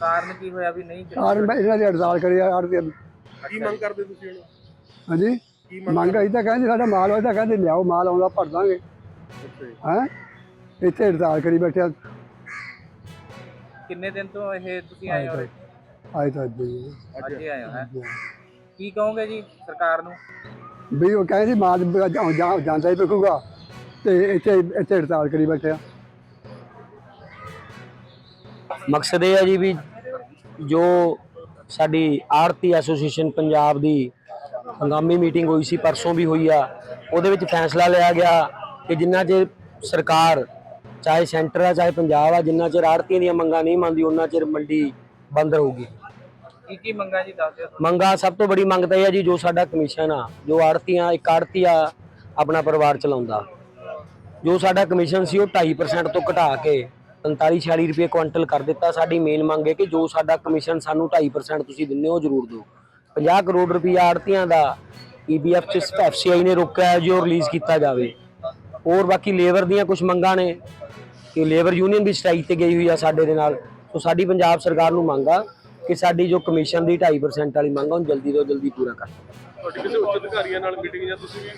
C: ਕਾਰਨ ਕੀ ਹੋਇਆ ਵੀ ਨਹੀਂ?
D: ਕਾਰਨ ਮੈਂ ਇਹਨਾਂ ਦੀ ਹੜਤਾਲ ਕਰੀ ਆੜਤੀ
G: ਕੀ ਮੰਗ ਕਰਦੇ ਤੁਸੀਂ ਹੁਣ?
D: ਹਾਂਜੀ?
G: ਕੀ
D: ਮੰਗ ਤਾਂ ਕਹਿੰਦੇ ਸਾਡਾ ਮਾਲ ਹੋਇਆ ਤਾਂ ਕਹਿੰਦੇ ਲਿਆਓ ਮਾਲ ਆਉਂਦਾ ਭਰ ਦਾਂਗੇ।
G: ਅੱਛਾ ਜੀ।
D: ਹੈ? ਇੱਥੇ ਹੜਤਾਲ ਕਰੀ
C: ਕਿੰਨੇ ਦਿਨ ਤੋਂ ਇਹ ਤੁਸੀਂ ਆਏ ਹੋ?
D: ਅੱਜ ਤਾਂ।
C: ਅੱਜ ਹੀ। ਆਏ ਹੋ ਹੈਂ? ਕੀ ਕਹੋਗੇ ਜੀ ਸਰਕਾਰ ਨੂੰ?
D: ਵੀ ਉਹ ਕਹਿੰਦੇ ਸੀ ਮਾਲ ਬ- ਜਾਂ- ਜਾਂ- ਜਾਂਦਾ ਹੀ ਵਿਕੂਗਾ ਤੇ ਇੱਥੇ ਇੱਥੇ ਹੜਤਾਲ ਕਰੀ ਬੈਠੇ ਆ।
I: ਮਕਸਦ ਇਹ ਹੈ ਜੀ ਵੀ ਜੋ ਸਾਡੀ ਆੜਤੀ ਐਸੋਸੀਏਸ਼ਨ ਪੰਜਾਬ ਦੀ ਹੰਗਾਮੀ ਮੀਟਿੰਗ ਹੋਈ ਸੀ ਪਰਸੋਂ ਵੀ ਹੋਈ ਆ ਉਹਦੇ ਵਿੱਚ ਫੈਸਲਾ ਲਿਆ ਗਿਆ ਕਿ ਜਿੰਨਾ ਚਿਰ ਸਰਕਾਰ ਚਾਹੇ ਸੈਂਟਰ ਆ ਚਾਹੇ ਪੰਜਾਬ ਆ ਜਿੰਨਾ ਚਿਰ ਆੜਤੀਆਂ ਦੀਆਂ ਮੰਗਾਂ ਨਹੀਂ ਮੰਨਦੀ ਉਹਨਾਂ ਚਿਰ ਮੰਡੀ ਬੰਦ ਰਹੂਗੀ।
C: ਕੀ ਕੀ ਮੰਗਾ ਜੀ ਦੱਸ ਦਿਓ
I: ਮੰਗਾ ਸਭ ਤੋਂ ਬੜੀ ਮੰਗ ਤਾਂ ਇਹ ਹੈ ਜੀ ਜੋ ਸਾਡਾ ਕਮਿਸ਼ਨ ਆ, ਜੋ ਆੜਤੀਆਂ ਇੱਕ ਆੜਤੀ ਆ ਆਪਣਾ ਪਰਿਵਾਰ ਚਲਾਉਂਦਾ। ਜੋ ਸਾਡਾ ਕਮਿਸ਼ਨ ਸੀ ਉਹ 2.5% ਤੋਂ ਘਟਾ ਕੇ 45 46 ਰੁਪਏ ਕੁਇੰਟਲ ਕਰ ਦਿੱਤਾ। ਸਾਡੀ ਮੇਨ ਮੰਗ ਹੈ ਕਿ ਜੋ ਸਾਡਾ ਕਮਿਸ਼ਨ ਸਾਨੂੰ 2.5% ਤੁਸੀਂ ਦਿੰਦੇ ਹੋ ਜ਼ਰੂਰ ਦਿਓ। 50 ਕਰੋੜ ਰੁਪਈਆ ਆੜਤੀਆਂ ਦਾ ਈਬੀਐਫ ਚ ਐਫਸੀਆਈ ਨੇ ਰੋਕਿਆ ਹੈ ਜੋ ਰਿਲੀਜ਼ ਕੀਤਾ ਜਾਵੇ। ਹੋਰ ਬਾਕੀ ਲੇਬਰ ਦੀਆਂ ਕੁਝ ਮੰਗਾਂ ਨੇ। ਕਿ ਲੇਬਰ ਯੂਨੀਅਨ ਵੀ ਸਟ੍ਰਾਈਕ ਤੇ ਗਈ ਹੋਈ ਆ ਸਾਡੇ ਦੇ ਨਾਲ। ਸੋ ਸਾਡੀ ਪੰਜਾਬ ਸਰਕਾਰ ਨੂੰ ਮੰਗ ਆ ਕਿ ਸਾਡੀ ਜੋ ਕਮਿਸ਼ਨ ਦੀ 2.5% ਵਾਲੀ ਮੰਗ ਆ ਉਹਨੂੰ ਜਲਦੀ ਤੋਂ ਜਲਦੀ ਪੂਰਾ ਕਰ
G: ਤੁਹਾਡੀ ਕਿਸੇ ਉੱਚ ਅਧਿਕਾਰੀਆਂ ਨਾਲ ਮੀਟਿੰਗ ਜਾਂ ਤੁਸੀਂ ਵੀ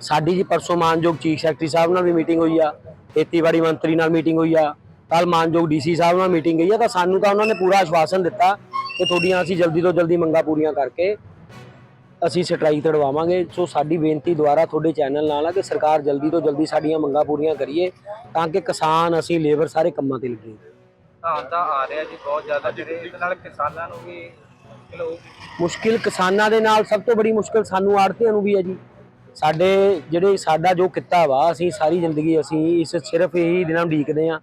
I: ਸਾਡੀ ਜੀ ਪਰਸੋਂ ਮਾਨਯੋਗ ਚੀਫ ਸੈਕਟਰੀ ਸਾਹਿਬ ਨਾਲ ਵੀ ਮੀਟਿੰਗ ਹੋਈ ਆ ਖੇਤੀਬਾੜੀ ਮੰਤਰੀ ਨਾਲ ਮੀਟਿੰਗ ਹੋਈ ਆ ਕੱਲ ਮਾਨਯੋਗ ਡੀਸੀ ਸਾਹਿਬ ਨਾਲ ਮੀਟਿੰਗ ਹੋਈ ਆ ਤਾਂ ਸਾਨੂੰ ਤਾਂ ਉਹਨਾਂ ਨੇ ਪੂਰਾ ਆਸ਼ਵਾਸਨ ਦਿੱਤਾ ਕਿ ਤੁਹਾਡੀਆਂ ਅਸੀਂ ਜਲਦੀ ਤੋਂ ਜਲਦੀ ਮੰਗਾਂ ਪੂਰੀਆਂ ਕਰਕੇ ਅਸੀਂ ਸਟ੍ਰਾਈਕ ਤੜਵਾਵਾਂਗੇ। ਸੋ ਸਾਡੀ ਬੇਨਤੀ ਦੁਆਰਾ ਤੁਹਾਡੇ ਚੈਨਲ ਨਾਲ ਆ ਕਿ ਸਰਕਾਰ ਜਲਦੀ ਤੋਂ ਜਲਦੀ ਸਾਡੀਆਂ ਮੰਗਾਂ ਪੂਰੀਆਂ ਕਰੀਏ ਤਾਂ ਕਿ ਕਿਸਾਨ ਅਸੀਂ ਲੇਬਰ ਸਾਰੇ ਕੰਮਾਂ ਤੇ ਲੱਗੀਏ
C: ਧਾਨ ਆ ਰਿਹਾ ਜੀ ਬਹੁਤ ਜ਼ਿਆਦਾ ਜਿਹੜੇ ਇਹਦੇ ਨਾਲ ਕਿਸਾਨਾਂ ਨੂੰ ਵੀ
I: ਮੁਸ਼ਕਿਲ ਕਿਸਾਨਾਂ ਦੇ ਨਾਲ ਸਭ ਤੋਂ ਬੜੀ ਮੁਸ਼ਕਿਲ ਸਾਨੂੰ ਆੜਤੀਆਂ ਨੂੰ ਵੀ ਹੈ ਜੀ। ਸਾਡੇ ਜਿਹੜੇ ਸਾਡਾ ਜੋ ਕਿੱਤਾ ਵਾ ਅਸੀਂ ਸਾਰੀ ਜ਼ਿੰਦਗੀ ਅਸੀਂ ਇਸ ਸਿਰਫ ਇਹੀ ਦਿਨਾਂ ਨੂੰ ਉਡੀਕਦੇ ਆ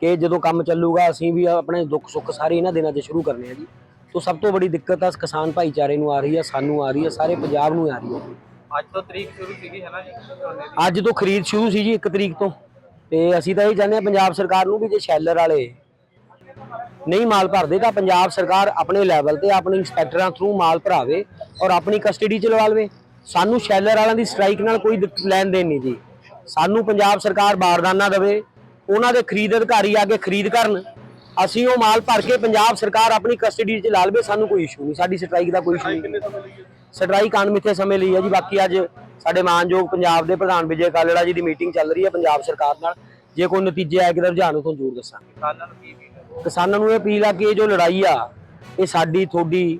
I: ਕਿ ਜਦੋਂ ਕੰਮ ਚੱਲੂਗਾ ਅਸੀਂ ਵੀ ਆਪਣੇ ਦੁੱਖ ਸੁੱਖ ਸਾਰੇ ਇਹਨਾਂ ਦਿਨਾਂ 'ਚ ਸ਼ੁਰੂ ਕਰਨੇ ਆ ਜੀ। ਤੋਂ ਸਭ ਤੋਂ ਬੜੀ ਦਿੱਕਤ ਆ ਕਿਸਾਨ ਭਾਈਚਾਰੇ ਨੂੰ ਆ ਰਹੀ ਹੈ ਸਾਨੂੰ ਆ ਰਹੀ ਹੈ ਸਾਰੇ ਪੰਜਾਬ ਨੂੰ ਆ ਰਹੀ ਹੈ
C: ਅੱਜ ਤੋਂ ਤਰੀਕ ਸ਼ੁਰੂ ਸੀਗੀ ਹੈ ਨਾ ਜੀ?
I: ਅੱਜ ਤੋਂ ਖਰੀਦ ਸ਼ੁਰੂ ਸੀ ਜੀ 1 ਤਰੀਕ ਤੋਂ। ਤੇ ਅਸੀਂ ਤਾਂ ਇਹ ਚਾਹੁੰਦੇ ਹਾਂ ਪੰਜਾਬ ਸਰਕਾਰ ਨੂੰ ਵੀ ਜੇ ਸ਼ੈਲਰ ਵਾਲੇ ਨਹੀਂ ਮਾਲ ਭਰਦੇ, ਤਾਂ ਪੰਜਾਬ ਸਰਕਾਰ ਆਪਣੇ ਲੈਵਲ ਤੇ ਆਪਣੇ ਇੰਸਪੈਕਟਰਾਂ ਥਰੂ ਮਾਲ ਭਰਾਵੇ ਔਰ ਆਪਣੀ ਕਸਟਡੀ ਚ ਲਵਾ ਲਵੇ। ਸਾਨੂੰ ਸ਼ੈਲਰ ਵਾਲਿਆਂ ਦੀ ਸਟ੍ਰਾਈਕ ਨਾਲ ਕੋਈ ਲੈਣ ਦੇਣ ਨਹੀਂ ਜੀ। ਸਾਨੂੰ ਪੰਜਾਬ ਸਰਕਾਰ ਬਾਰਦਾਨਾ ਦੇਵੇ, ਉਹਨਾਂ ਦੇ ਖਰੀਦ ਅਧਿਕਾਰੀ ਆ ਕੇ ਖਰੀਦ ਕਰਨ। ਅਸੀਂ ਉਹ ਮਾਲ ਭਰ ਕੇ ਪੰਜਾਬ ਸਰਕਾਰ ਆਪਣੀ ਕਸਟਡੀ ਚ ਲਾ ਲਵੇ, ਸਾਨੂੰ ਕੋਈ ਇਸ਼ੂ ਨਹੀਂ। ਸਾਡੀ ਸਟ੍ਰਾਈਕ ਦਾ ਕੋਈ ਇਸ਼ੂ ਨਹੀਂ। ਸਟ੍ਰਾਈਕ ਅਣਮਿੱਥੇ ਸਮੇਂ ਲਈ ਹੈ ਜੀ। ਬਾਕੀ ਅੱਜ ਸਾਡੇ ਮਾਨਯੋਗ ਪੰਜਾਬ ਦੇ ਪ੍ਰਧਾਨ ਵਿਜੇ ਕਾਲੜਾ ਜੀ ਦੀ ਮੀਟਿੰਗ ਚੱਲ ਰਹੀ ਹੈ ਪੰਜਾਬ ਸਰਕਾਰ ਨਾਲ। ਜੇ ਕੋਈ ਨਤੀਜੇ ਆਏ ਕਿ ਰੁਝਾਨ ਨੂੰ ਤੁਹਾਨੂੰ ਜ਼ਰੂਰ ਦੱਸਾਂਗੇ। ਕਿਸਾਨਾਂ ਨੂੰ ਇਹ ਅਪੀਲ ਆ ਕਿ ਇਹ ਜੋ ਲੜਾਈ ਆ, ਇਹ ਸਾਡੀ, ਤੁਹਾਡੀ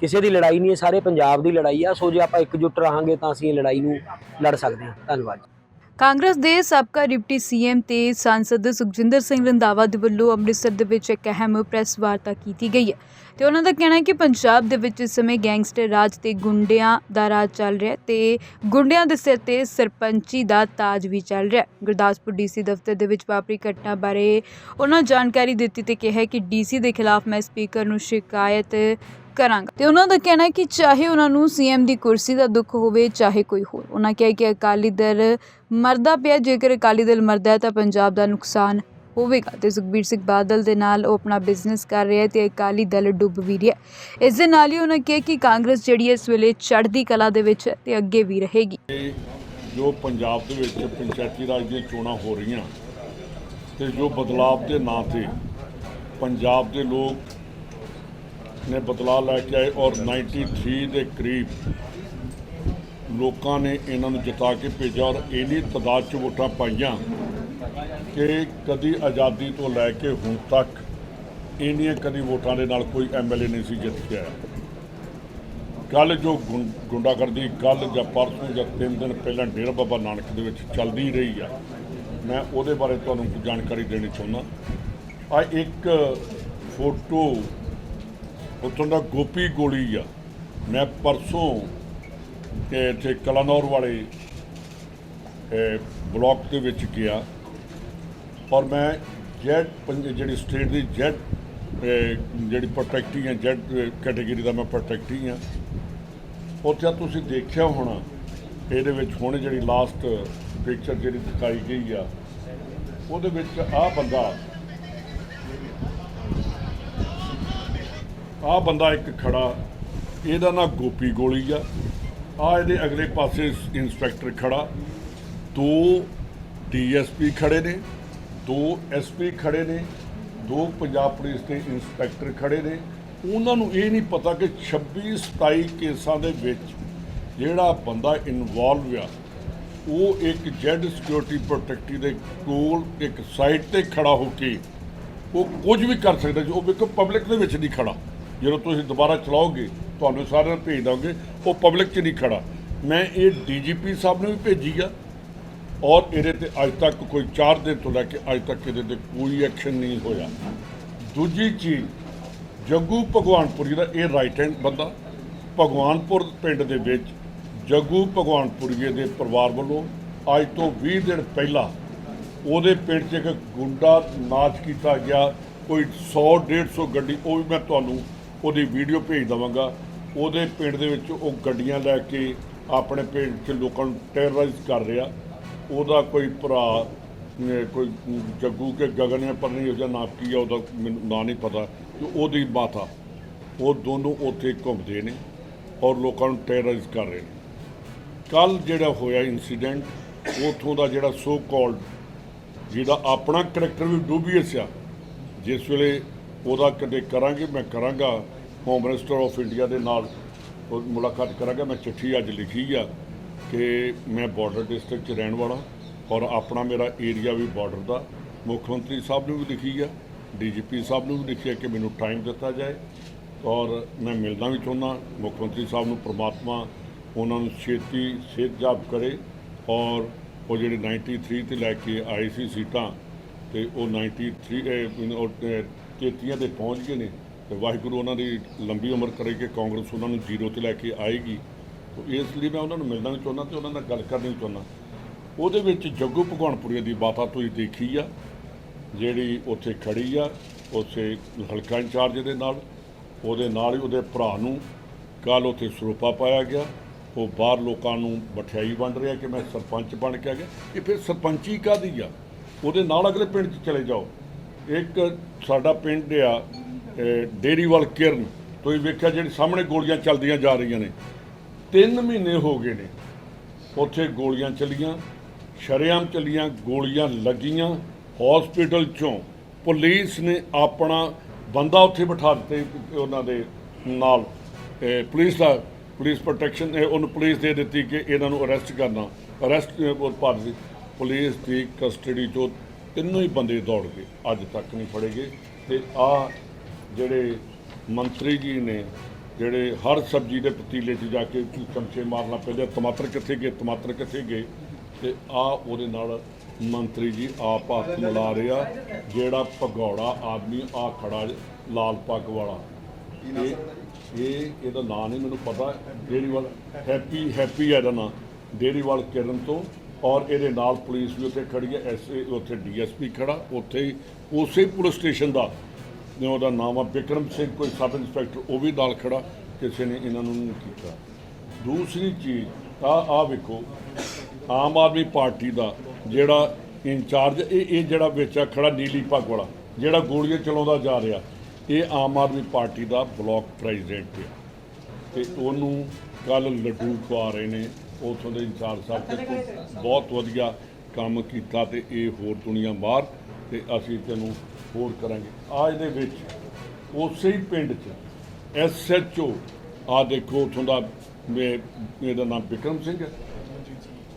I: ਕਿਸੇ ਦੀ ਲੜਾਈ ਨਹੀਂ, ਇਹ ਸਾਰੇ ਪੰਜਾਬ ਦੀ ਲੜਾਈ ਆ। ਸੋ ਜੇ ਆਪਾਂ ਇਕਜੁੱਟ ਰਹਾਂਗੇ ਤਾਂ ਅਸੀਂ ਇਹ ਲੜਾਈ ਨੂੰ ਲੜ ਸਕਦੇ ਹਾਂ। ਧੰਨਵਾਦ
A: ਕਾਂਗਰਸ ਦੇ ਸਾਬਕਾ ਡਿਪਟੀ ਸੀਐਮ ਤੇ ਸਾਂਸਦ ਸੁਖਜਿੰਦਰ ਸਿੰਘ ਰੰਧਾਵਾ ਦੇ ਵੱਲੋਂ ਅੰਮ੍ਰਿਤਸਰ ਦੇ ਵਿੱਚ ਇੱਕ ਅਹਿਮ ਪ੍ਰੈਸ ਵਾਰਤਾ ਕੀਤੀ ਗਈ ਹੈ। ਤੇ ਉਹਨਾਂ ਦਾ ਕਹਿਣਾ ਹੈ ਕਿ ਪੰਜਾਬ ਦੇ ਵਿੱਚ ਇਸ ਸਮੇਂ ਗੈਂਗਸਟਰ ਰਾਜ ਤੇ ਗੁੰਡਿਆਂ ਦਾ ਰਾਜ ਚੱਲ ਰਿਹਾ ਹੈ ਤੇ ਗੁੰਡਿਆਂ ਦੇ ਸਿਰ ਤੇ ਸਰਪੰਚੀ ਦਾ ਤਾਜ ਵੀ ਚੱਲ ਰਿਹਾ ਹੈ। ਗੁਰਦਾਸਪੁਰ ਡੀਸੀ ਦਫ਼ਤਰ ਦੇ ਵਿੱਚ ਵਾਪਰੀ ਘਟਨਾ ਬਾਰੇ ਉਹਨਾਂ ਜਾਣਕਾਰੀ ਦਿੱਤੀ ਤੇ ਕਿਹਾ ਕਿ ਡੀਸੀ ਦੇ ਖਿਲਾਫ ਮੈਂ ਸਪੀਕਰ ਨੂੰ ਸ਼ਿਕਾਇਤ ਕਰਾਂਗਾ। ਤੇ ਉਹਨਾਂ ਦਾ ਕਹਿਣਾ ਹੈ ਕਿ ਚਾਹੇ ਉਹਨਾਂ ਨੂੰ ਸੀਐਮ ਦੀ ਕੁਰਸੀ ਦਾ ਦੁੱਖ ਹੋਵੇ, ਚਾਹੇ ਕੋਈ ਹੋਰ। ਉਹਨਾਂ ਕਿਹਾ ਕਿ ਅਕਾਲੀ ਦਲ ਮਰਦਾ ਪਿਆ, ਜੇਕਰ ਅਕਾਲੀ ਦਲ ਮਰਦਾ ਹੈ ਤਾਂ ਪੰਜਾਬ ਦਾ ਨੁਕਸਾਨ ਹੋਵੇਗਾ ਤੇ ਸੁਖਬੀਰ ਸਿੰਘ ਬਾਦਲ ਦੇ ਨਾਲ ਉਹ ਆਪਣਾ ਬਿਜ਼ਨਸ ਕਰ ਰਿਹਾ ਹੈ ਤੇ ਅਕਾਲੀ ਦਲ ਡੁੱਬ ਵੀ ਰਿਹਾ ਹੈ। ਇਸ ਦੇ ਨਾਲ ਹੀ ਉਹਨਾਂ ਕਿਹਾ ਕਿ ਕਾਂਗਰਸ ਜਿਹੜੀ ਹੈ ਇਸ ਵੇਲੇ ਚੜ੍ਹਦੀ ਕਲਾ ਦੇ ਵਿੱਚ ਹੈ ਤੇ ਅੱਗੇ ਵੀ ਰਹੇਗੀ।
J: ਜੋ ਪੰਜਾਬ ਦੇ ਵਿੱਚ ਪੰਚਾਇਤੀ ਰਾਜ ਦੀਆਂ ਚੋਣਾਂ ਹੋ ਰਹੀਆਂ ਤੇ ਜੋ ਬਦਲਾਵ ਦੇ ਨਾਂ ਤੇ ਪੰਜਾਬ ਦੇ ਲੋਕ ਨੇ ਬਦਲਾਅ ਲੈ ਕੇ ਆਏ ਔਰ 93 ਦੇ ਕਰੀਬ ਲੋਕਾਂ ਨੇ ਇਹਨਾਂ ਨੂੰ ਜਿਤਾ ਕੇ ਭੇਜਿਆ ਔਰ ਇੰਨੀ ਤਾਦਾਦ 'ਚ ਵੋਟਾਂ ਪਾਈਆਂ ਕਿ ਕਦੀ ਆਜ਼ਾਦੀ ਤੋਂ ਲੈ ਕੇ ਹੁਣ ਤੱਕ ਇੰਨੀਆਂ ਕਦੀ ਵੋਟਾਂ ਦੇ ਨਾਲ ਕੋਈ ਐਮਐਲਏ ਨਹੀਂ ਸੀ ਜਿੱਤ ਕੇ ਆਇਆ। ਕੱਲ ਜੋ ਗੁੰ- ਗੁੰਡਾਗਰਦੀ ਕੱਲ ਜਾਂ ਪਰਸੋਂ ਜਾਂ ਤਿੰਨ ਦਿਨ ਪਹਿਲਾਂ ਡੇਰਾ ਬਾਬਾ ਨਾਨਕ ਦੇ ਵਿੱਚ ਚੱਲਦੀ ਰਹੀ ਆ ਮੈਂ ਉਹਦੇ ਬਾਰੇ ਤੁਹਾਨੂੰ ਜਾਣਕਾਰੀ ਦੇਣੀ ਚਾਹੁੰਦਾ। ਆ ਇੱਕ ਫੋਟੋ ਉੱਥੋਂ ਦਾ ਗੋਪੀ ਗੋਲੀ ਆ। ਮੈਂ ਪਰਸੋਂ ਤੇ ਇੱਥੇ ਕਲਾਨੌਰ ਵਾਲੇ ਇਹ, ਬਲਾਕ ਦੇ ਵਿੱਚ ਗਿਆ। ਔਰ ਮੈਂ ਜੈਡ ਜਿਹੜੀ ਸਟੇਟ ਦੀ ਜੈਡ ਜਿਹੜੀ ਪ੍ਰੋਟੈਕਟੀ ਹੈ ਜੈਡ ਕੈਟਾਗਰੀ ਦਾ ਮੈਂ ਪ੍ਰੋਟੈਕਟੀ ਹਾਂ ਉੱਥੇ ਤੁਸੀਂ ਦੇਖਿਆ ਹੋਣਾ, ਇਹਦੇ ਵਿੱਚ ਹੁਣ ਜਿਹੜੀ ਲਾਸਟ ਪਿਕਚਰ ਜਿਹੜੀ ਦਿਖਾਈ ਗਈ ਆ, ਉਹਦੇ ਵਿੱਚ ਆਹ ਬੰਦਾ ਆਹ ਬੰਦਾ ਇੱਕ ਖੜਾ, ਇਹਦਾ ਨਾਂ ਗੋਪੀ ਗੋਲੀ ਆ। ਆ ਇਹਦੇ ਅਗਲੇ ਪਾਸੇ ਇੰਸਪੈਕਟਰ ਖੜਾ, ਦੋ ਡੀਐਸਪੀ ਖੜੇ ਨੇ। ਦੋ ਐਸਪੀ ਖੜੇ ਨੇ, ਦੋ ਪੰਜਾਬ ਪੁਲਿਸ ਦੇ ਇੰਸਪੈਕਟਰ ਖੜੇ ਨੇ। ਉਹਨਾਂ ਨੂੰ ਇਹ ਨਹੀਂ ਪਤਾ ਕਿ 26 27 ਕੇਸਾਂ ਦੇ ਵਿੱਚ ਜਿਹੜਾ ਬੰਦਾ ਇਨਵੋਲਵ ਆ, ਉਹ ਇੱਕ ਜੈਡ ਸਿਕਿਉਰਿਟੀ ਪ੍ਰੋਟੈਕਟੀ ਦੇ ਕੋਲ ਇੱਕ ਸਾਈਟ ਤੇ ਖੜਾ ਹੋ ਕੇ ਉਹ ਕੁਝ ਵੀ ਕਰ ਸਕਦਾ ਜੀ। ਉਹ ਵੇਖੋ ਪਬਲਿਕ ਦੇ ਵਿੱਚ ਨਹੀਂ ਖੜਾ। ਜਦੋਂ ਤੁਸੀਂ ਦੁਬਾਰਾ ਚਲਾਓਗੇ, ਤੁਹਾਨੂੰ ਸਾਰਿਆਂ ਨੂੰ ਭੇਜ ਦਾਂਗੇ, ਉਹ ਪਬਲਿਕ 'ਚ ਨਹੀਂ ਖੜਾ। ਮੈਂ ਇਹ ਡੀਜੀਪੀ ਸਾਹਿਬ ਨੂੰ ਵੀ ਭੇਜੀ ਆ। ਔਰ ਇਹਦੇ ਤੇ ਅੱਜ ਤੱਕ ਕੋਈ 4 ਦਿਨ ਤੋਂ ਲੈ ਕੇ ਅੱਜ ਤੱਕ ਇਹਦੇ ਤੇ ਕੋਈ ਐਕਸ਼ਨ ਨਹੀਂ ਹੋਇਆ। ਦੂਜੀ ਚੀਜ਼, ਜੱਗੂ ਭਗਵਾਨਪੁਰੀ ਦਾ ਇਹ ਰਾਈਟ ਹੈਂਡ ਬੰਦਾ, ਭਗਵਾਨਪੁਰ ਪਿੰਡ ਦੇ ਵਿੱਚ ਜੱਗੂ ਭਗਵਾਨਪੁਰੀਏ ਦੇ ਪਰਿਵਾਰ ਵੱਲੋਂ ਅੱਜ ਤੋਂ 20 ਦਿਨ ਪਹਿਲਾਂ ਉਹਦੇ ਪਿੰਡ 'ਚ ਇੱਕ ਗੁੰਡਾ ਨਾਚ ਕੀਤਾ ਗਿਆ। ਕੋਈ 100 150 ਗੱਡੀ, ਉਹ ਵੀ ਮੈਂ ਤੁਹਾਨੂੰ ਉਹਦੀ ਵੀਡੀਓ ਭੇਜ ਦਵਾਂਗਾ। ਉਹਦੇ ਪਿੰਡ ਦੇ ਵਿੱਚ ਉਹ ਗੱਡੀਆਂ ਲੈ ਕੇ ਆਪਣੇ ਪਿੰਡ 'ਚ ਲੋਕਾਂ ਨੂੰ ਟੈਰਰਾਈਜ਼ ਕਰ ਰਿਹਾ। ਉਹਦਾ ਕੋਈ ਭਰਾ ਅਮ, ਕੋਈ ਜੱਗੂ ਕੇ ਗਗਨ ਹੈ ਪਰ ਨਹੀਂ ਉਹਦਾ ਨਾਮ ਕੀ ਹੈ ਉਹਦਾ ਮੈਨੂੰ ਨਾਂ ਨਹੀਂ ਪਤਾ। ਤੇ ਉਹਦੀ ਮਾਤਾ ਉਹ ਦੋਨੋਂ ਉੱਥੇ ਘੁੰਮਦੇ ਨੇ ਔਰ ਲੋਕਾਂ ਨੂੰ ਟੈਰਰਾਈਜ਼ ਕਰ ਰਹੇ ਨੇ। ਕੱਲ ਜਿਹੜਾ ਹੋਇਆ ਇਨਸੀਡੈਂਟ ਉਥੋਂ ਦਾ ਜਿਹੜਾ ਸੋ ਕਾਲਡ ਜਿਹਦਾ ਆਪਣਾ ਕਰੈਕਟਰ ਵੀ ਡੂਬੀਅਸ ਆ ਜਿਸ ਵੇਲੇ ਉਹਦਾ ਕਦੇ ਕਰਾਂਗੇ ਮੈਂ ਕਰਾਂਗਾ ਹੋਮ ਮਿਨਿਸਟਰ ਆਫ ਇੰਡੀਆ ਦੇ ਨਾਲ ਉਹ ਮੁਲਾਕਾਤ ਕਰਾਂਗਾ ਮੈਂ ਚਿੱਠੀ ਅੱਜ ਲਿਖੀ ਆ। ਕਿ ਮੈਂ ਬਾਰਡਰ ਡਿਸਟ੍ਰਿਕਟ 'ਚ ਰਹਿਣ ਵਾਲਾ ਔਰ ਆਪਣਾ ਮੇਰਾ ਏਰੀਆ ਵੀ ਬਾਰਡਰ ਦਾ। ਮੁੱਖ ਮੰਤਰੀ ਸਾਹਿਬ ਨੂੰ ਵੀ ਲਿਖੀ ਆ ਡੀਜੀਪੀ ਸਾਹਿਬ ਨੂੰ ਵੀ ਲਿਖਿਆ ਕਿ ਮੈਨੂੰ ਟਾਈਮ ਦਿੱਤਾ ਜਾਏ। ਔਰ ਮੈਂ ਮਿਲਣਾ ਵੀ ਚਾਹੁੰਦਾ ਮੁੱਖ ਮੰਤਰੀ ਸਾਹਿਬ ਨੂੰ ਪ੍ਰਮਾਤਮਾ ਉਹਨਾਂ ਨੂੰ ਛੇਤੀ ਸਿਹਤਯਾਬ ਕਰੇ। ਔਰ ਉਹ ਜਿਹੜੇ 93 ਤੇ ਲੈ ਕੇ ਆਏ ਸੀ ਸੀਟਾਂ ਤੇ ਉਹ 93 ਇਹ, ਉਹ, ਅਹ, 33 ਤੇ ਪਹੁੰਚ ਗਏ ਨੇ। ਤੇ ਵਾਹਿਗੁਰੂ ਉਹਨਾਂ ਦੀ ਲੰਬੀ ਉਮਰ ਕਰੇ ਕਿ ਕਾਂਗਰਸ ਉਹਨਾਂ ਨੂੰ ਜ਼ੀਰੋ ਤੇ ਲੈ ਕੇ ਆਏਗੀ। ਤੋ ਇਸ ਲਈ ਮੈਂ ਉਹਨਾਂ ਨੂੰ ਮਿਲਣਾ ਵੀ ਚਾਹੁੰਦਾ ਤੇ ਉਹਨਾਂ ਨਾਲ ਗੱਲ ਕਰਨੀ ਚਾਹੁੰਦਾ। ਉਹਦੇ ਵਿੱਚ ਜੱਗੂ ਭਗਵਾਨਪੁਰੀ ਦੀ ਬਾਤਾਂ ਤੁਸੀਂ ਦੇਖੀ ਆ, ਜਿਹੜੀ ਉੱਥੇ ਖੜੀ ਆ, ਉੱਥੇ ਹਲਕਾ ਇੰਚਾਰਜ ਦੇ ਨਾਲ, ਉਹਦੇ ਨਾਲ ਹੀ ਉਹਦੇ ਭਰਾ ਨੂੰ ਕੱਲ ਉੱਥੇ ਸਰੂਪਾ ਪਾਇਆ ਗਿਆ। ਉਹ ਬਾਹਰ ਲੋਕਾਂ ਨੂੰ ਮਠਿਆਈ ਵੰਡ ਰਿਹਾ ਕਿ ਮੈਂ ਸਰਪੰਚ ਬਣ ਕੇ ਆ ਗਿਆ। ਇਹ ਫਿਰ ਸਰਪੰਚੀ ਕਾਹਦੀ ਆ? ਉਹਦੇ ਨਾਲ ਅਗਲੇ ਪਿੰਡ 'ਚ ਚਲੇ ਜਾਓ। ਇੱਕ ਸਾਡਾ ਪਿੰਡ ਆ, ਇਹ ਡੇਰੀਵਾਲ ਕਿਰਨ। ਤੁਸੀਂ ਵੇਖਿਆ ਜਿਹੜੀ ਸਾਹਮਣੇ ਗੋਲੀਆਂ ਚੱਲਦੀਆਂ ਜਾ ਰਹੀਆਂ ਨੇ। ਤਿੰਨ ਮਹੀਨੇ ਹੋ ਗਏ ਨੇ। ਉੱਥੇ ਗੋਲੀਆਂ ਚੱਲੀਆਂ, ਸ਼ਰੇਆਮ ਚੱਲੀਆਂ, ਗੋਲੀਆਂ ਲੱਗੀਆਂ। ਹਸਪੀਟਲ ਚੋਂ ਪੁਲਿਸ ਨੇ ਆਪਣਾ ਬੰਦਾ ਉੱਥੇ ਬਿਠਾ ਦਿੱਤੇ ਉਹਨਾਂ ਦੇ ਨਾਲ। ਪੁਲਿਸ ਦਾ ਪੁਲਿਸ ਪ੍ਰੋਟੈਕਸ਼ਨ ਉਹਨੂੰ ਪੁਲਿਸ ਦੇ ਦਿੱਤੀ ਕਿ ਇਹਨਾਂ ਨੂੰ ਅਰੈਸਟ ਕਰਨਾ। ਅਰੈਸਟ ਭਾਰਤ ਦੀ ਪੁਲਿਸ ਦੀ ਕਸਟਡੀ ਚੋਂ ਤਿੰਨੋਂ ਹੀ ਬੰਦੇ ਦੌੜ ਗਏ। ਅੱਜ ਤੱਕ ਨਹੀਂ ਫੜੇ ਗਏ। ਤੇ ਆ ਜਿਹੜੇ ਮੰਤਰੀ ਜੀ ਨੇ ਜਿਹੜੇ ਹਰ ਸਬਜ਼ੀ ਦੇ ਪਤੀਲੇ 'ਚ ਜਾ ਕੇ ਚਮਚੇ ਮਾਰਨਾ ਪੈਂਦੇ ਟਮਾਟਰ ਕਿੱਥੇ ਗਏ ਟਮਾਟਰ ਕਿੱਥੇ ਗਏ? ਤੇ ਆ ਉਹਦੇ ਨਾਲ ਮੰਤਰੀ ਜੀ ਆਪ ਹੱਥ ਮਿਲਾ ਰਿਹਾ ਜਿਹੜਾ ਭਗੌੜਾ ਆਦਮੀ ਆ ਖੜਾ ਲਾਲ ਪੱਗ ਵਾਲਾ। ਇਹ ਇਹ ਇਹਦਾ ਨਾਂ ਨਹੀਂ ਮੈਨੂੰ ਪਤਾ। ਡੇਰੀਵਾਲ ਹੈਪੀ ਹੈਪੀ ਹੈ ਇਹਦਾ ਨਾਂ। ਡੇਰੀਵਾਲ ਕਿਰਨ ਤੋਂ ਔਰ ਇਹਦੇ ਨਾਲ ਪੁਲਿਸ ਵੀ ਉੱਥੇ ਖੜੀ ਹੈ ਐਸਏ ਉੱਥੇ ਡੀਐਸਪੀ ਖੜਾ ਉੱਥੇ ਹੀ ਉਸੇ ਪੁਲਿਸ ਸਟੇਸ਼ਨ ਦਾ ਨੇ ਉਹਦਾ ਨਾਮ ਆ ਬਿਕਰਮ ਸਿੰਘ, ਕੋਈ ਸਬ ਇੰਸਪੈਕਟਰ, ਉਹ ਵੀ ਨਾਲ ਖੜਾ, ਕਿਸੇ ਨੇ ਇਹਨਾਂ ਨੂੰ ਨਹੀਂ ਕੀਤਾ। ਦੂਸਰੀ ਚੀਜ਼ ਆ ਆ ਵੇਖੋ, ਆਮ ਆਦਮੀ ਪਾਰਟੀ ਦਾ ਜਿਹੜਾ ਇੰਚਾਰਜ, ਇਹ ਇਹ ਜਿਹੜਾ ਵਿੱਚ ਆ ਖੜਾ ਨੀਲੀ ਪੱਗ ਵਾਲਾ, ਜਿਹੜਾ ਗੋਲੀਆਂ ਚਲਾਉਂਦਾ ਜਾ ਰਿਹਾ, ਇਹ ਆਮ ਆਦਮੀ ਪਾਰਟੀ ਦਾ ਬਲਾਕ ਪ੍ਰੈਜ਼ੀਡੈਂਟ ਹੈ ਤੇ ਉਹਨੂੰ ਕੱਲ ਲੱਡੂ ਖਵਾ ਰਹੇ ਨੇ, ਉਥੋਂ ਦੇ ਇੰਚਾਰਜ ਸਾਹਿਬ ਤੇ ਬਹੁਤ ਵਧੀਆ ਕੰਮ ਕੀਤਾ ਤੇ ਇਹ ਹੋਰ ਦੁਨੀਆ ਬਾਹਰ ਤੇ ਅਸੀਂ ਤੈਨੂੰ ਹੋਰ ਕਰਾਂਗੇ। ਆ ਇਹਦੇ ਵਿੱਚ ਉਸੇ ਹੀ ਪਿੰਡ 'ਚ ਐਸਐਚਓ ਆ ਦੇਖੋ ਉਥੋਂ ਦਾ ਮੇ- ਇਹਦਾ ਨਾਮ ਵਿਕਰਮ ਸਿੰਘ ਹੈ।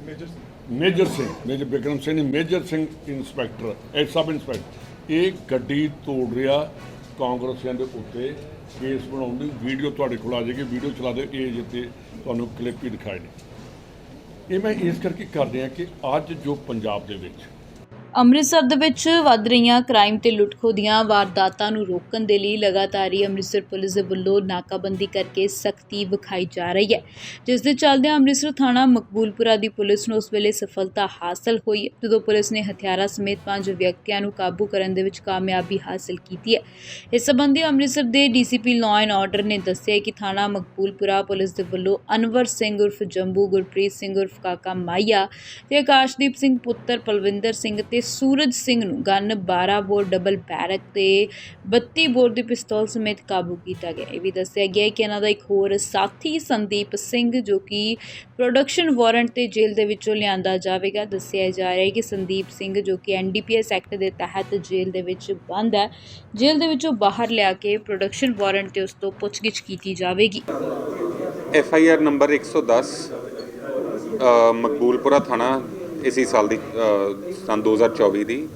J: ਮੇਜਰ ਸਿੰਘ। ਮੇਜਰ ਵਿਕਰਮ ਸਿੰਘ ਨਹੀਂ ਮੇਜਰ ਸਿੰਘ ਇੰਸਪੈਕਟਰ ਇਹ ਸਬ ਇੰਸਪੈਕਟਰ ਇਹ ਗੱਡੀ ਤੋੜ ਰਿਹਾ ਕਾਂਗਰਸੀਆਂ ਦੇ ਉੱਤੇ ਕੇਸ ਬਣਾਉਣ ਦੀ ਵੀਡੀਓ ਤੁਹਾਡੇ ਕੋਲ ਆ ਜਾਏਗੀ ਵੀਡੀਓ ਚਲਾ ਦਿਓ ਇਹ ਜਿੱਤੇ ਤੁਹਾਨੂੰ ਕਲਿੱਪ ਹੀ ਦਿਖਾਏ ਨੇ। ਇਹ ਮੈਂ ਇਸ ਕਰਕੇ ਕਰ ਰਿਹਾ ਕਿ ਅੱਜ ਜੋ ਪੰਜਾਬ ਦੇ ਵਿੱਚ
A: ਅੰਮ੍ਰਿਤਸਰ ਦੇ ਵਿੱਚ ਵੱਧ ਰਹੀਆਂ ਕ੍ਰਾਈਮ ਤੇ ਲੁੱਟਖੋ ਦੀਆਂ ਵਾਰਦਾਤਾਂ ਨੂੰ ਰੋਕਣ ਦੇ ਲਈ ਲਗਾਤਾਰ ਹੀ ਅੰਮ੍ਰਿਤਸਰ ਪੁਲਿਸ ਦੇ ਵੱਲੋਂ ਨਾਕਾਬੰਦੀ ਕਰਕੇ ਸਖਤੀ ਵਿਖਾਈ ਜਾ ਰਹੀ ਹੈ। ਜਿਸ ਦੇ ਚੱਲਦਿਆਂ ਅੰਮ੍ਰਿਤਸਰ ਥਾਣਾ ਮਕਬੂਲਪੁਰਾ ਦੀ ਪੁਲਿਸ ਨੂੰ ਉਸ ਵੇਲੇ ਸਫਲਤਾ ਹਾਸਲ ਹੋਈ ਹੈ, ਜਦੋਂ ਪੁਲਿਸ ਨੇ ਹਥਿਆਰਾਂ ਸਮੇਤ ਪੰਜ ਵਿਅਕਤੀਆਂ ਨੂੰ ਕਾਬੂ ਕਰਨ ਦੇ ਵਿੱਚ ਕਾਮਯਾਬੀ ਹਾਸਲ ਕੀਤੀ ਹੈ। ਇਸ ਸੰਬੰਧੀ ਅੰਮ੍ਰਿਤਸਰ ਦੇ ਡੀਸੀਪੀ ਲਾਅ ਐਂਡ ਆਰਡਰ ਨੇ ਦੱਸਿਆ ਕਿ ਥਾਣਾ ਮਕਬੂਲਪੁਰਾ ਪੁਲਿਸ ਦੇ ਵੱਲੋਂ ਅਨਵਰ ਸਿੰਘ ਉਰਫ ਜੰਬੂ, ਗੁਰਪ੍ਰੀਤ ਸਿੰਘ ਉਰਫ ਕਾਕਾ ਮਾਈਆ ਤੇ ਆਕਾਸ਼ਦੀਪ ਸਿੰਘ ਪੁੱਤਰ ਪਲਵਿੰਦਰ ਸਿੰਘ ਤੇ ਸੂਰਜ ਸਿੰਘ ਨੂੰ ਗਨ 12 ਬੋਰ ਡਬਲ ਬੈਰਕ ਤੇ 32 ਬੋਰ ਦੀ ਪਿਸਤੌਲ ਸਮੇਤ ਕਾਬੂ ਕੀਤਾ ਗਿਆ। ਇਹ ਵੀ ਦੱਸਿਆ ਗਿਆ ਹੈ ਕਿ ਇਹਨਾਂ ਦਾ ਇੱਕ ਹੋਰ ਸਾਥੀ ਸੰਦੀਪ ਸਿੰਘ ਜੋ ਕਿ ਪ੍ਰੋਡਕਸ਼ਨ ਵਾਰੰਟ ਤੇ ਜੇਲ੍ਹ ਦੇ ਵਿੱਚੋਂ ਲਿਆਂਦਾ ਜਾਵੇਗਾ। ਦੱਸਿਆ ਜਾ ਰਿਹਾ ਹੈ ਕਿ ਸੰਦੀਪ ਸਿੰਘ ਜੋ ਕਿ ਐਨਡੀਪੀਐਸ ਐਕਟ ਦੇ ਤਹਿਤ ਜੇਲ੍ਹ ਦੇ ਵਿੱਚ ਬੰਦ ਹੈ ਜੇਲ੍ਹ ਦੇ ਵਿੱਚੋਂ ਬਾਹਰ ਲਿਆ ਕੇ ਪ੍ਰੋਡਕਸ਼ਨ ਵਾਰੰਟ ਤੇ ਉਸ ਤੋਂ ਪੁੱਛਗਿੱਛ ਕੀਤੀ ਜਾਵੇਗੀ।
B: ਐਫ ਆਈ ਆਰ ਨੰਬਰ 110 ਅ, ਮਕਬੂਲਪੁਰਾ ਥਾਣਾ ਇਸੀ ਸਾਲ ਦੀ ਅ, ਸੰਨ 2024 ਦੀ।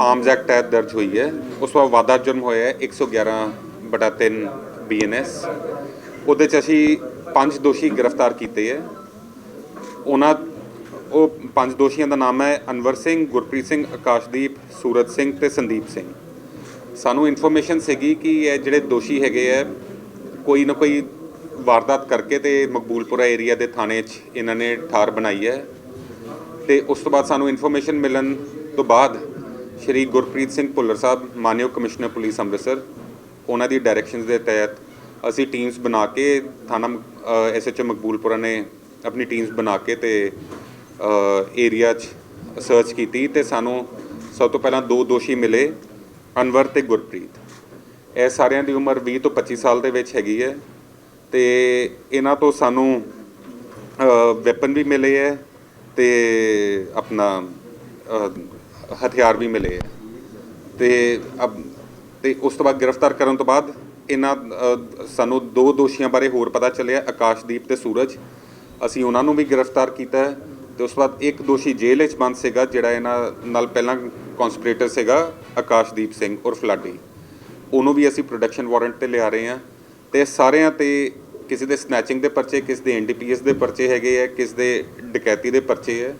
B: ਆਰਮਜ਼ ਐਕਟ ਤਹਿਤ ਦਰਜ ਹੋਈ ਹੈ। ਉਸ ਤੋਂ ਬਾਅਦ ਵਾਧਾ ਜੁਰਮ ਹੋਇਆ ਹੈ 111 ਬਟਾ 3 ਬੀਐਨਐਸ ਉਹਦੇ ਚ ਅਸੀਂ ਪੰਜ ਦੋਸ਼ੀ ਗ੍ਰਿਫਤਾਰ ਕੀਤੇ ਹੈ। ਉਹਨਾਂ ਉਹ ਪੰਜ ਦੋਸ਼ੀਆਂ ਦਾ ਨਾਮ ਹੈ ਅਨਵਰ ਸਿੰਘ ਗੁਰਪ੍ਰੀਤ ਸਿੰਘ ਆਕਾਸ਼ਦੀਪ ਸੂਰਜ ਸਿੰਘ ਤੇ ਸੰਦੀਪ ਸਿੰਘ। ਸਾਨੂੰ ਇਨਫੋਰਮੇਸ਼ਨ ਸੀਗੀ ਕਿ ਇਹ ਜਿਹੜੇ ਦੋਸ਼ੀ ਹੈਗੇ ਆ ਕੋਈ ਨਾ ਕੋਈ ਵਾਰਦਾਤ ਕਰਕੇ ਤੇ ਮਕਬੂਲਪੁਰਾ ਏਰੀਆ ਦੇ ਥਾਣੇ 'ਚ ਇਹਨਾਂ ਨੇ ਠਾਰ ਬਣਾਈ ਹੈ। ਤੇ ਉਸ ਤੋਂ ਬਾਅਦ ਸਾਨੂੰ ਇਨਫੋਰਮੇਸ਼ਨ ਮਿਲਣ ਤੋਂ ਬਾਅਦ ਸ਼੍ਰੀ ਗੁਰਪ੍ਰੀਤ ਸਿੰਘ ਭੁੱਲਰ ਸਾਹਿਬ, ਮਾਨਯੋਗ ਕਮਿਸ਼ਨਰ ਪੁਲਿਸ ਅੰਮ੍ਰਿਤਸਰ, ਉਹਨਾਂ ਦੀ ਡਾਇਰੈਕਸ਼ਨਸ ਦੇ ਤਹਿਤ ਅਸੀਂ ਟੀਮਸ ਬਣਾ ਕੇ ਥਾਣਾ ਐਸਐਚਓ ਮਕਬੂਲਪੁਰਾ ਨੇ ਆਪਣੀ ਟੀਮਸ ਬਣਾ ਕੇ ਤੇ ਏਰੀਆ 'ਚ ਸਰਚ ਕੀਤੀ ਤੇ ਸਾਨੂੰ ਸਭ ਤੋਂ ਪਹਿਲਾਂ ਦੋ ਦੋਸ਼ੀ ਮਿਲੇ, ਅਨਵਰ ਤੇ ਗੁਰਪ੍ਰੀਤ। ਇਹ ਸਾਰਿਆਂ ਦੀ ਉਮਰ 20 ਤੋਂ 25 ਸਾਲ ਦੇ ਵਿੱਚ ਹੈਗੀ ਹੈ ਤੇ ਇਹਨਾਂ ਤੋਂ ਸਾਨੂੰ ਵੈਪਨ ਵੀ ਮਿਲੇ ਹੈ ਤੇ ਆਪਣਾ ਹਥਿਆਰ ਵੀ ਮਿਲੇ ਹੈ ਤੇ ਅਬ, ਤੇ ਉਸ ਤੋਂ ਬਾਅਦ ਗ੍ਰਿਫਤਾਰ ਕਰਨ ਤੋਂ ਬਾਅਦ ਇਹਨਾਂ ਸਾਨੂੰ ਦੋ ਦੋਸ਼ੀਆਂ ਬਾਰੇ ਹੋਰ ਪਤਾ ਚੱਲਿਆ, ਆਕਾਸ਼ਦੀਪ ਤੇ ਸੂਰਜ। ਅਸੀਂ ਉਹਨਾਂ ਨੂੰ ਵੀ ਗ੍ਰਿਫਤਾਰ ਕੀਤਾ ਹੈ ਤੇ ਉਸ ਤੋਂ ਬਾਅਦ ਇੱਕ ਦੋਸ਼ੀ ਜੇਲ੍ਹ ਵਿੱਚ ਬੰਦ ਸੀਗਾ, ਜਿਹੜਾ ਇਹਨਾਂ ਨਾਲ ਪਹਿਲਾਂ ਕਨਸਪੀਰੇਟਰ ਸੀਗਾ, ਆਕਾਸ਼ਦੀਪ ਸਿੰਘ ਉਰਫ ਲਾਡੀ। ਉਹਨੂੰ ਵੀ ਅਸੀਂ ਪ੍ਰੋਡਕਸ਼ਨ ਵਾਰੰਟ ਤੇ ਲਿਆ ਰਹੇ ਹਾਂ। ਤੇ ਸਾਰਿਆਂ ਤੇ ਕਿਸੇ ਦੇ ਸਨੈਚਿੰਗ ਦੇ ਪਰਚੇ ਕਿਸੇ ਦੇ ਐਨਡੀਪੀਐਸ ਦੇ ਪਰਚੇ ਹੈਗੇ ਆ ਕਿਸੇ ਦੇ ਡਕੈਤੀ ਦੇ ਪਰਚੇ ਹੈ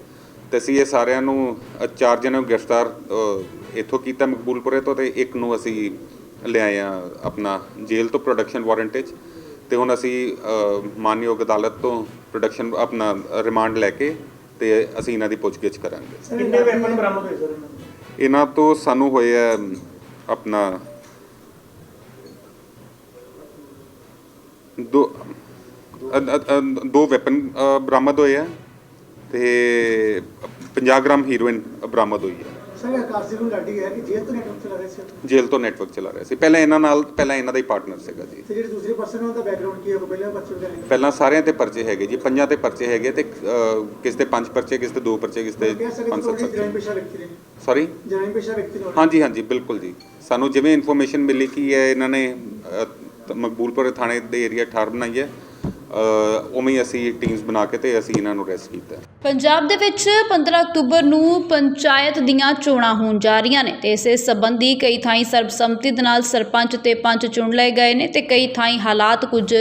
B: ਤੇ ਅਸੀਂ ਇਹ ਸਾਰਿਆਂ ਨੂੰ ਅ, ਚਾਰ ਜਣਿਆਂ ਨੂੰ ਗ੍ਰਿਫਤਾਰ ਅ, ਇੱਥੋਂ ਕੀਤਾ ਮਕਬੂਲਪੁਰੇ ਤੋਂ ਤੇ ਇੱਕ ਨੂੰ ਅਸੀਂ ਲਿਆਏ ਆ ਆਪਣਾ ਜੇਲ੍ਹ ਤੋਂ ਪ੍ਰੋਡਕਸ਼ਨ ਵਾਰੰਟ 'ਚ ਤੇ ਹੁਣ ਅਸੀਂ ਅ, ਮਾਨਯੋਗ ਅਦਾਲਤ ਤੋਂ ਪ੍ਰੋਡਕਸ਼ਨ ਆਪਣਾ ਰਿਮਾਂਡ ਲੈ ਕੇ ਤੇ ਅਸੀਂ ਇਹਨਾਂ ਦੀ ਪੁੱਛਗਿੱਛ ਕਰਾਂਗੇ।
E: ਕਿੰਨੇ ਵੈਪਨ ਬਰਾਮਦ ਹੋਏ ਸਰ ਇਹਨਾਂ ਤੋਂ?
B: ਇਹਨਾਂ ਤੋਂ ਸਾਨੂੰ ਹੋਏ ਆ ਆਪਣਾ ਦੋ ਅ- ਅ- ਅ- ਦੋ ਵੈਪਨ ਬਰਾਮਦ ਹੋਏ ਆ ਤੇ 50 ਗ੍ਰਾਮ ਹੀਰੋਇਨ ਬਰਾਮਦ ਹੋਈ ਹੈ
E: ਸਰ ਆਕਾਸ਼ ਨੂੰ ਲਾਡੀ ਹੈ ਕਿ ਜੇਲ੍ਹ ਤੋਂ ਨੈਟਵਰਕ ਚਲਾ ਰਹੇ ਸੀ?
B: ਜੇਲ੍ਹ ਤੋਂ ਨੈਟਵਰਕ ਚਲਾ ਰਿਹਾ ਸੀ। ਪਹਿਲਾਂ ਇਹਨਾਂ ਨਾਲ ਪਹਿਲਾਂ ਇਹਨਾਂ ਦਾ ਹੀ ਪਾਰਟਨਰ ਸੀਗਾ ਜੀ।
E: ਤੇ ਜਿਹੜੇ ਦੂਸਰੇ ਪਰਸਨ ਉਹਦਾ ਬੈਕਗ੍ਰਾਉਂਡ ਕੀ ਹੈ ਉਹ ਪਹਿਲਾਂ ਬੱਚੇ ਨੇ
B: ਪਹਿਲਾਂ ਸਾਰਿਆਂ ਤੇ ਪਰਚੇ ਹੈਗੇ ਜੀ ਪੰਜਾਂ ਤੇ ਪਰਚੇ ਹੈਗੇ ਤੇ ਅ, ਕਿਸੇ ਤੇ ਪੰਜ ਪਰਚੇ ਕਿਸੇ ਤੇ ਦੋ ਪਰਚੇ ਕਿਸੇ ਤੇ
E: ਕਹਿ ਸਕਦੇ
B: ਪੰਜ ਸੱਤ
E: ਜਰਾਇਮ
B: ਪਰਚੇ।
E: ਪੇਸ਼ਾ ਵਿਅਕਤੀ ਨੇ।
B: ਸੌਰੀ
E: ਜਰਾਇਮ ਪੇਸ਼ਾ ਵਿਅਕਤੀ ਨੇ
B: ਹਾਂਜੀ ਹਾਂਜੀ ਬਿਲਕੁਲ ਜੀ। ਸਾਨੂੰ ਜਿਵੇਂ ਇਨਫੋਰਮੇਸ਼ਨ ਮਿਲੀ ਕਿ ਇਹ ਇਹਨਾਂ ਨੇ ਅ, ਮਕਬੂਲਪੁਰ ਥਾਣੇ ਦੇ ਏਰੀਆ ਠਾਰ ਬਣਾਈ ਹੈ। ਉਵੇਂ ਹੀ ਅਸੀਂ ਟੀਮਸ ਬਣਾ ਕੇ ਤੇ ਅਸੀਂ ਇਹਨਾਂ ਨੂੰ ਅਰੈਸਟ ਕੀਤਾ।
A: ਪੰਜਾਬ ਦੇ ਵਿੱਚ 15 ਅਕਤੂਬਰ ਨੂੰ ਪੰਚਾਇਤ ਦੀਆਂ ਚੋਣਾਂ ਹੋਣ ਜਾ ਰਹੀਆਂ ਨੇ ਤੇ ਇਸੇ ਸੰਬੰਧੀ ਕਈ ਥਾਈਂ ਸਰਬਸੰਮਤੀ ਦੇ ਨਾਲ ਸਰਪੰਚ ਤੇ ਪੰਚ ਚੁਣ ਲਏ ਗਏ ਨੇ ਤੇ ਕਈ ਥਾਈਂ ਹਾਲਾਤ ਕੁਝ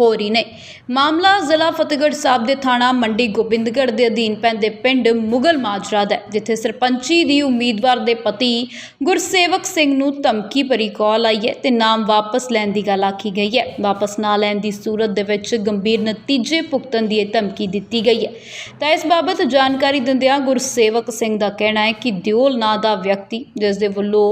A: ਹੋ ਰਹੀ ਨੇ। ਮਾਮਲਾ ਜ਼ਿਲ੍ਹਾ ਫਤਿਹਗੜ੍ਹ ਸਾਹਿਬ ਦੇ ਥਾਣਾ ਮੰਡੀ ਗੋਬਿੰਦਗੜ੍ਹ ਦੇ ਅਧੀਨ ਪੈਂਦੇ ਪਿੰਡ ਮੁਗਲ ਮਾਜਰਾ ਦਾ ਹੈ, ਜਿੱਥੇ ਸਰਪੰਚੀ ਦੀ ਉਮੀਦਵਾਰ ਦੇ ਪਤੀ ਗੁਰਸੇਵਕ ਸਿੰਘ ਨੂੰ ਧਮਕੀ ਭਰੀ ਕਾਲ ਆਈ ਹੈ ਤੇ ਨਾਮ ਵਾਪਸ ਲੈਣ ਦੀ ਗੱਲ ਆਖੀ ਗਈ ਹੈ। ਵਾਪਸ ਨਾ ਲੈਣ ਦੀ ਸੂਰਤ ਦੇ ਵਿੱਚ ਗੰਭੀਰ ਨਤੀਜੇ ਭੁਗਤਣ ਦੀ ਇਹ ਧਮਕੀ ਦਿੱਤੀ ਗਈ ਹੈ। ਤਾਂ ਇਸ ਬਾਬਤ ਜਾਣਕਾਰੀ ਦਿੰਦਿਆਂ ਗੁਰਸੇਵਕ ਸਿੰਘ ਦਾ ਕਹਿਣਾ ਹੈ ਕਿ ਦਿਓਲ ਨਾਂ ਦਾ ਵਿਅਕਤੀ ਜਿਸ ਦੇ ਵੱਲੋਂ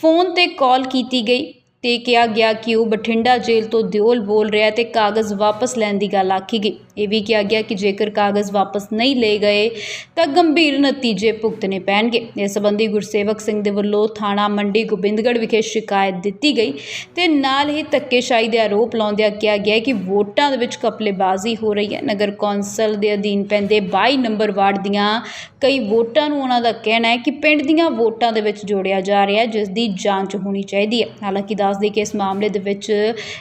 A: ਫੋਨ ਤੇ ਕਾਲ ਕੀਤੀ ਗਈ ਤੇ ਕਿਹਾ ਗਿਆ ਕਿ ਉਹ ਬਠਿੰਡਾ ਜੇਲ੍ਹ ਤੋਂ ਦਿਓਲ ਬੋਲ ਰਿਹਾ ਤੇ ਕਾਗਜ਼ ਵਾਪਸ ਲੈਣ ਦੀ ਗੱਲ ਆਖੀ ਗਈ। ਇਹ ਵੀ ਕਿਹਾ ਗਿਆ ਕਿ ਜੇਕਰ ਕਾਗਜ਼ ਵਾਪਸ ਨਹੀਂ ਲਏ ਗਏ, ਤਾਂ ਗੰਭੀਰ ਨਤੀਜੇ ਭੁਗਤਣੇ ਪੈਣਗੇ। ਇਸ ਸੰਬੰਧੀ ਗੁਰਸੇਵਕ ਸਿੰਘ ਦੇ ਵੱਲੋਂ ਥਾਣਾ ਮੰਡੀ ਗੋਬਿੰਦਗੜ੍ਹ ਵਿਖੇ ਸ਼ਿਕਾਇਤ ਦਿੱਤੀ ਗਈ ਤੇ ਨਾਲ ਹੀ ਧੱਕੇਸ਼ਾਹੀ ਦੇ ਆਰੋਪ ਲਾਉਂਦਿਆਂ ਕਿਹਾ ਗਿਆ ਕਿ ਵੋਟਾਂ ਦੇ ਵਿੱਚ ਕਪਲੇਬਾਜ਼ੀ ਹੋ ਰਹੀ ਹੈ। ਨਗਰ ਕੌਂਸਲ ਦੇ ਅਧੀਨ ਪੈਂਦੇ 22 ਨੰਬਰ ਵਾਰਡ ਦੀਆਂ ਕਈ ਵੋਟਾਂ ਨੂੰ ਉਹਨਾਂ ਦਾ ਕਹਿਣਾ ਹੈ ਕਿ ਪਿੰਡ ਦੀਆਂ ਵੋਟਾਂ ਦੇ ਵਿੱਚ ਜੋੜਿਆ ਜਾ ਰਿਹਾ ਹੈ, ਜਿਸ ਦੀ ਜਾਂਚ ਹੋਣੀ ਚਾਹੀਦੀ ਹੈ। ਹਾਲਾਂਕਿ ਦੱਸਦੇ ਕਿ ਇਸ ਮਾਮਲੇ ਦੇ ਵਿੱਚ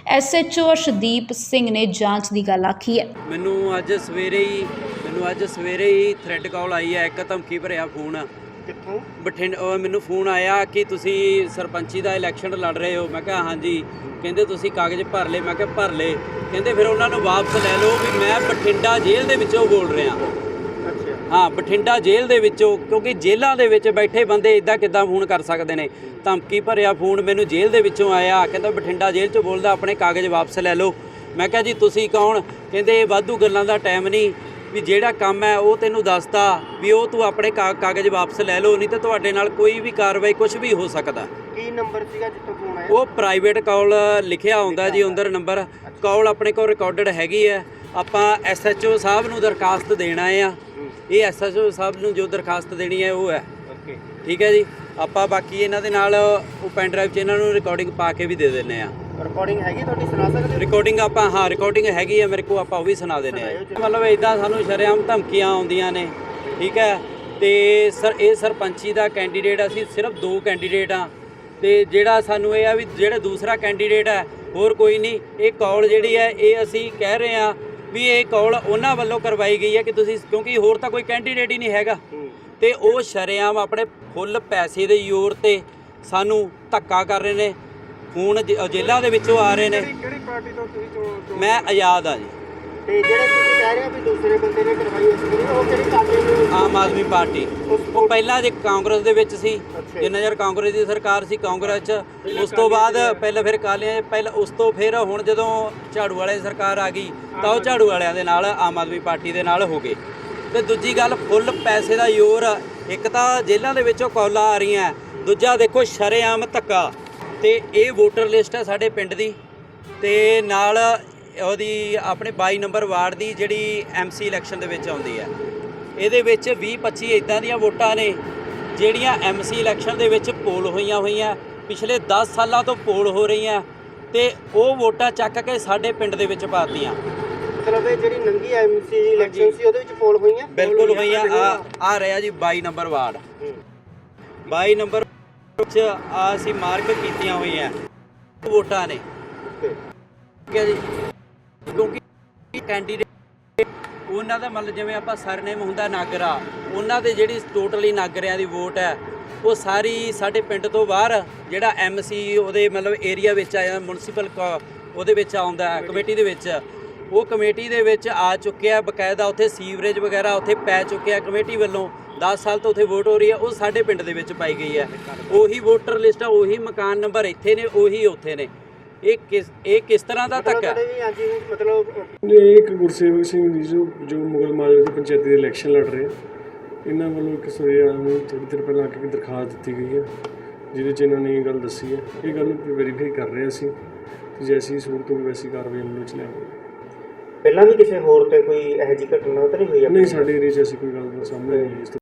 A: ਐਸਐਚਓ ਅਰਸ਼ਦੀਪ ਸਿੰਘ ਨੇ ਜਾਂਚ ਦੀ ਗੱਲ ਆਖੀ ਹੈ।
K: ਮੈਨੂੰ ਅੱਜ ਸਵੇਰੇ ਹੀ ਮੈਨੂੰ ਅੱਜ ਸਵੇਰੇ ਹੀ ਥ੍ਰੈਡ ਕਾਲ ਆਈ ਹੈ ਇੱਕ ਧਮਕੀ ਭਰਿਆ ਫੋਨ
E: ਕਿੱਥੋਂ?
K: ਬਠਿੰਡ ਮੈਨੂੰ ਫੋਨ ਆਇਆ ਕਿ ਤੁਸੀਂ ਸਰਪੰਚੀ ਦਾ ਇਲੈਕਸ਼ਨ ਲੜ ਰਹੇ ਹੋ। ਮੈਂ ਕਿਹਾ ਹਾਂਜੀ। ਕਹਿੰਦੇ ਤੁਸੀਂ ਕਾਗਜ਼ ਭਰ ਲਏ। ਮੈਂ ਕਿਹਾ ਭਰ ਲਏ। ਕਹਿੰਦੇ ਫਿਰ ਉਹਨਾਂ ਨੂੰ ਵਾਪਸ ਲੈ ਲਓ ਵੀ ਮੈਂ ਬਠਿੰਡਾ ਜੇਲ੍ਹ ਦੇ ਵਿੱਚੋਂ ਬੋਲ ਰਿਹਾ। ਹਾਂ ਬਠਿੰਡਾ ਜੇਲ੍ਹ ਦੇ ਵਿੱਚੋਂ ਕਿਉਂਕਿ ਜੇਲ੍ਹਾਂ ਦੇ ਵਿੱਚ ਬੈਠੇ ਬੰਦੇ ਇਦਾਂ ਕਿੱਦਾਂ ਫੋਨ ਕਰ ਸਕਦੇ ਨੇ? ਧਮਕੀ ਭਰਿਆ ਫੋਨ ਮੈਨੂੰ ਜੇਲ੍ਹ ਦੇ ਵਿੱਚੋਂ ਆਇਆ ਕਹਿੰਦਾ ਬਠਿੰਡਾ ਜੇਲ੍ਹ ਚੋਂ ਬੋਲਦਾ ਆਪਣੇ ਕਾਗਜ਼ ਵਾਪਸ ਲੈ ਲਓ। ਮੈਂ ਕਿਹਾ ਜੀ ਤੁਸੀਂ ਕੌਣ? ਕਹਿੰਦੇ ਇਹ ਵਾਧੂ ਗੱਲਾਂ ਦਾ ਟਾਈਮ ਨਹੀਂ ਵੀ ਜਿਹੜਾ ਕੰਮ ਹੈ ਉਹ ਤੈਨੂੰ ਦੱਸਤਾ ਵੀ ਉਹ ਤੂੰ ਆਪਣੇ ਕਾਗਜ਼ ਵਾਪਸ ਲੈ ਲਓ ਨਹੀਂ ਤਾਂ ਤੁਹਾਡੇ ਨਾਲ ਕੋਈ ਵੀ ਕਾਰਵਾਈ ਕੁਝ ਵੀ ਹੋ ਸਕਦਾ।
E: ਕੀ ਨੰਬਰ ਸੀਗਾ ਜਿੱਥੋਂ ਫੋਨ ਆਇਆ?
K: ਉਹ ਪ੍ਰਾਈਵੇਟ ਕਾਲ ਲਿਖਿਆ ਹੁੰਦਾ ਜੀ ਅੰਦਰ ਨੰਬਰ ਕਾਲ ਆਪਣੇ ਕੋਲ ਰਿਕਾਰਡਡ ਹੈਗੀ ਹੈ। ਆਪਾਂ ਐਸਐਚਓ ਸਾਹਿਬ ਨੂੰ ਦਰਖਾਸਤ ਦੇਣਾ ਆ ਇਹ ਐਸਐਚਓ ਸਾਹਿਬ ਨੂੰ ਜੋ ਦਰਖਾਸਤ ਦੇਣੀ ਹੈ ਉਹ ਹੈ।
E: ਓਕੇ।
K: ਠੀਕ ਹੈ ਜੀ? ਆਪਾਂ ਬਾਕੀ ਇਹਨਾਂ ਦੇ ਨਾਲ ਉਹ ਪੈਨ ਡਰਾਈਵ 'ਚ ਇਹਨਾਂ ਨੂੰ ਰਿਕਾਰਡਿੰਗ ਪਾ ਕੇ ਵੀ ਦੇ ਦਿੰਨੇ ਆ
E: ਰਿਕਾਰਡਿੰਗ ਹੈਗੀ ਤੁਹਾਡੀ ਸੁਣਾ ਸਕਦੇ ਹੋ?
K: ਰਿਕਾਰਡਿੰਗ ਆਪਾਂ ਹਾਂ ਰਿਕਾਰਡਿੰਗ ਹੈਗੀ ਆ ਮੇਰੇ ਕੋਲ ਆਪਾਂ ਉਹ ਵੀ ਸੁਣਾ ਦਿੰਨੇ ਆ ਮਤਲਬ ਇਦਾਂ ਸਾਨੂੰ ਸ਼ਰੇਆਮ ਧਮਕੀਆਂ ਆਉਂਦੀਆਂ ਨੇ ਠੀਕ ਹੈ? ਤੇ ਸਰ ਇਹ ਸਰਪੰਚੀ ਦਾ ਕੈਂਡੀਡੇਟ ਅਸੀਂ ਸਿਰਫ ਦੋ ਕੈਂਡੀਡੇਟ ਆ। ਤੇ ਜਿਹੜਾ ਸਾਨੂੰ ਇਹ ਆ ਵੀ ਜਿਹੜਾ ਦੂਸਰਾ ਕੈਂਡੀਡੇਟ ਹੈ ਹੋਰ ਕੋਈ ਨਹੀਂ ਇਹ ਕਾਲ ਜਿਹੜੀ ਹੈ ਇਹ ਅਸੀਂ ਕਹਿ ਰਹੇ ਆ ਵੀ ਇਹ ਕਾਲ ਉਹਨਾਂ ਵੱਲੋਂ ਕਰਵਾਈ ਗਈ ਹੈ ਕਿ ਤੁਸੀਂ ਕਿਉਂਕਿ ਹੋਰ ਤਾਂ ਕੋਈ ਕੈਂਡੀਡੇਟ ਹੀ ਨਹੀਂ ਹੈਗਾ। ਤੇ ਉਹ ਸ਼ਰੇਆਮ ਆਪਣੇ ਫੁੱਲ ਪੈਸੇ ਦੇ ਜ਼ੋਰ ਤੇ ਸਾਨੂੰ ਧੱਕਾ ਕਰ ਰਹੇ ਨੇ। ਜ- ਜੇਲ੍ਹਾਂ ਦੇ ਵਿੱਚੋਂ ਆ ਰਹੇ ਨੇ।
E: ਕਿਹੜੀ ਪਾਰਟੀ ਤੋਂ ਤੁਸੀਂ ਚੋਣ ਚੋਣ-
K: ਮੈਂ ਆਜ਼ਾਦ ਆ ਜੀ।
E: ਤੇ ਜਿਹੜੇ ਤੁਸੀਂ ਕਹਿ ਰਹੇ ਹੋ ਵੀ ਦੂਸਰੇ ਬੰਦੇ ਨੇ ਕਰਵਾਈ ਉਸ ਦੀ ਉਹ ਕਿਹੜੀ ਪਾਰਟੀ ਨੂੰ
K: ਆਮ ਆਦਮੀ ਪਾਰਟੀ। ਉਹ ਪਹਿਲਾਂ ਜੇ ਕਾਂਗਰਸ ਦੇ ਵਿੱਚ ਸੀ। ਜਿੰਨਾ ਚਿਰ ਕਾਂਗਰਸ ਦੀ ਸਰਕਾਰ ਸੀ ਕਾਂਗਰਸ 'ਚ ਉਸ ਤੋਂ ਬਾਅਦ ਪਹਿਲਾਂ ਫਿਰ ਕਾਲੀਆਂ ਪਹਿਲਾਂ ਉਸ ਤੋਂ ਫਿਰ ਹੁਣ ਜਦੋਂ ਝਾੜੂ ਵਾਲੇ ਸਰਕਾਰ ਆ ਗਈ ਤਾਂ ਉਹ ਝਾੜੂ ਵਾਲਿਆਂ ਦੇ ਨਾਲ ਆਮ ਆਦਮੀ ਪਾਰਟੀ ਦੇ ਨਾਲ ਹੋ ਗਏ। ਤੇ ਦੂਜੀ ਗੱਲ ਫੁੱਲ ਪੈਸੇ ਦਾ ਆ। ਇੱਕ ਤਾਂ ਜੇਲ੍ਹਾਂ ਦੇ ਵਿੱਚੋਂ ਕੌਲਾਂ ਆ ਰਹੀਆਂ। ਦੂਜਾ ਦੇਖੋ ਸ਼ਰੇਆਮ ਧੱਕਾ। ਤੇ ਇਹ ਵੋਟਰ ਲਿਸਟ ਹੈ ਸਾਡੇ ਪਿੰਡ ਦੀ। ਤੇ ਨਾਲ ਉਹਦੀ ਆਪਣੇ 22 ਨੰਬਰ ਵਾਰਡ ਦੀ ਜਿਹੜੀ ਐਮਸੀ ਇਲੈਕਸ਼ਨ ਦੇ ਵਿੱਚ ਆਉਂਦੀ ਹੈ। ਇਹਦੇ ਵਿੱਚ 20 25 ਇਦਾਂ ਦੀਆਂ ਵੋਟਾਂ ਨੇ ਜਿਹੜੀਆਂ ਐਮਸੀ ਇਲੈਕਸ਼ਨ ਦੇ ਵਿੱਚ ਪੋਲ ਹੋਈਆਂ ਹੋਈਆਂ ਪਿਛਲੇ 10 ਸਾਲਾਂ ਤੋਂ ਪੋਲ ਹੋ ਰਹੀਆਂ ਤੇ ਉਹ ਵੋਟਾਂ ਚੱਕ ਕੇ ਸਾਡੇ ਪਿੰਡ ਦੇ ਵਿੱਚ ਪਾਤੀਆਂ।
E: ਮਤਲਬ ਇਹ ਜਿਹੜੀ ਨੰਗੀ ਐਮਸੀ ਇਲੈਕਸ਼ਨ ਸੀ ਉਹਦੇ ਵਿੱਚ ਪੋਲ ਹੋਈਆਂ?
K: ਬਿਲਕੁਲ ਹੋਈਆਂ ਆ ਆ ਰਿਹਾ ਜੀ 22 ਨੰਬਰ ਵਾਰਡ। 22 ਨੰਬਰ ਵਿੱਚ ਆ ਅਸੀਂ ਮਾਰਕ ਕੀਤੀਆਂ ਹੋਈਆਂ। ਵੋਟਾਂ ਨੇ। ਠੀਕ ਹੈ ਜੀ। ਕਿਉਂਕਿ ਕੈਂਡੀਡੇਟ ਉਹਨਾਂ ਦਾ ਮਤਲਬ ਜਿਵੇਂ ਆਪਾਂ ਸਰਨੇਮ ਹੁੰਦਾ ਨਾਗਰਾ, ਉਹਨਾਂ ਦੇ ਜਿਹੜੀ ਟੋਟਲੀ ਨਾਗਰਿਆਂ ਦੀ ਵੋਟ ਹੈ, ਉਹ ਸਾਰੀ ਸਾਡੇ ਪਿੰਡ ਤੋਂ ਬਾਹਰ ਜਿਹੜਾ ਐਮਸੀ ਉਹਦੇ ਮਤਲਬ ਏਰੀਆ ਵਿੱਚ ਆਇਆ ਮਿਊਨਿਸਪਲ ਉਹਦੇ ਵਿੱਚ ਆਉਂਦਾ ਕਮੇਟੀ ਦੇ ਵਿੱਚ, ਉਹ ਕਮੇਟੀ ਦੇ ਵਿੱਚ ਆ ਚੁੱਕਿਆ ਬਕਾਇਦਾ ਉੱਥੇ ਸੀਵਰੇਜ ਵਗੈਰਾ ਉੱਥੇ ਪੈ ਚੁੱਕਿਆ ਕਮੇਟੀ ਵੱਲੋਂ 10 ਸਾਲ ਤੋਂ ਉੱਥੇ ਵੋਟ ਹੋ ਰਹੀ ਹੈ, ਉਹ ਸਾਡੇ ਪਿੰਡ ਦੇ ਵਿੱਚ ਪਾਈ ਗਈ ਹੈ। ਉਹੀ ਵੋਟਰ ਲਿਸਟ ਆ, ਉਹੀ ਮਕਾਨ ਨੰਬਰ ਇੱਥੇ ਨੇ, ਉਹੀ ਉੱਥੇ ਨੇ। ਇਹ ਕਿਸ ਇਹ ਕਿਸ ਤਰ੍ਹਾਂ ਦਾ ਧੱਕਾ? ਹੈ
E: ਮਤਲਬ
L: ਇਹ ਇੱਕ ਗੁਰਸੇਵਕ ਸਿੰਘ ਜੀ ਜੋ ਜੋ ਮੁਗਲ ਮਾਜਰੇ ਦੀ ਪੰਚਾਇਤੀ ਦੇ ਇਲੈਕਸ਼ਨ ਲੜ ਰਹੇ। ਇਹਨਾਂ ਵੱਲੋਂ ਇੱਕ ਸਵੇਰੇ ਨੂੰ ਥੋੜੀ ਦੇਰ ਪਹਿਲਾਂ ਆ ਕੇ ਦਰਖਾਸਤ ਦਿੱਤੀ ਗਈ ਹੈ ਜਿਹਦੇ 'ਚ ਇਹਨਾਂ ਨੇ ਇਹ ਗੱਲ ਦੱਸੀ ਹੈ ਇਹ ਗੱਲ ਨੂੰ ਵੈਰੀਫਾਈ ਕਰ ਰਹੇ ਅਸੀਂ ਤੇ ਜੈਸੀ ਸੂਰਤ ਹੋਵੇ ਵੈਸੀ ਕਾਰਵਾਈ ਅਮਲ ਵਿੱਚ ਲਿਆਵਾਂਗੇ।
E: ਪਹਿਲਾਂ ਵੀ ਕਿਸੇ ਹੋਰ ਤੇ ਕੋਈ ਇਹੋ ਜਿਹੀ ਘਟਨਾ ਤਾਂ ਨਹੀਂ ਹੋਈ
L: ਨਹੀਂ ਸਾਡੇ ਏਰੀਆ 'ਚ ਐਸੀ ਕੋਈ ਗੱਲ ਸਾਹਮਣੇ ਨਹੀਂ ਆਈ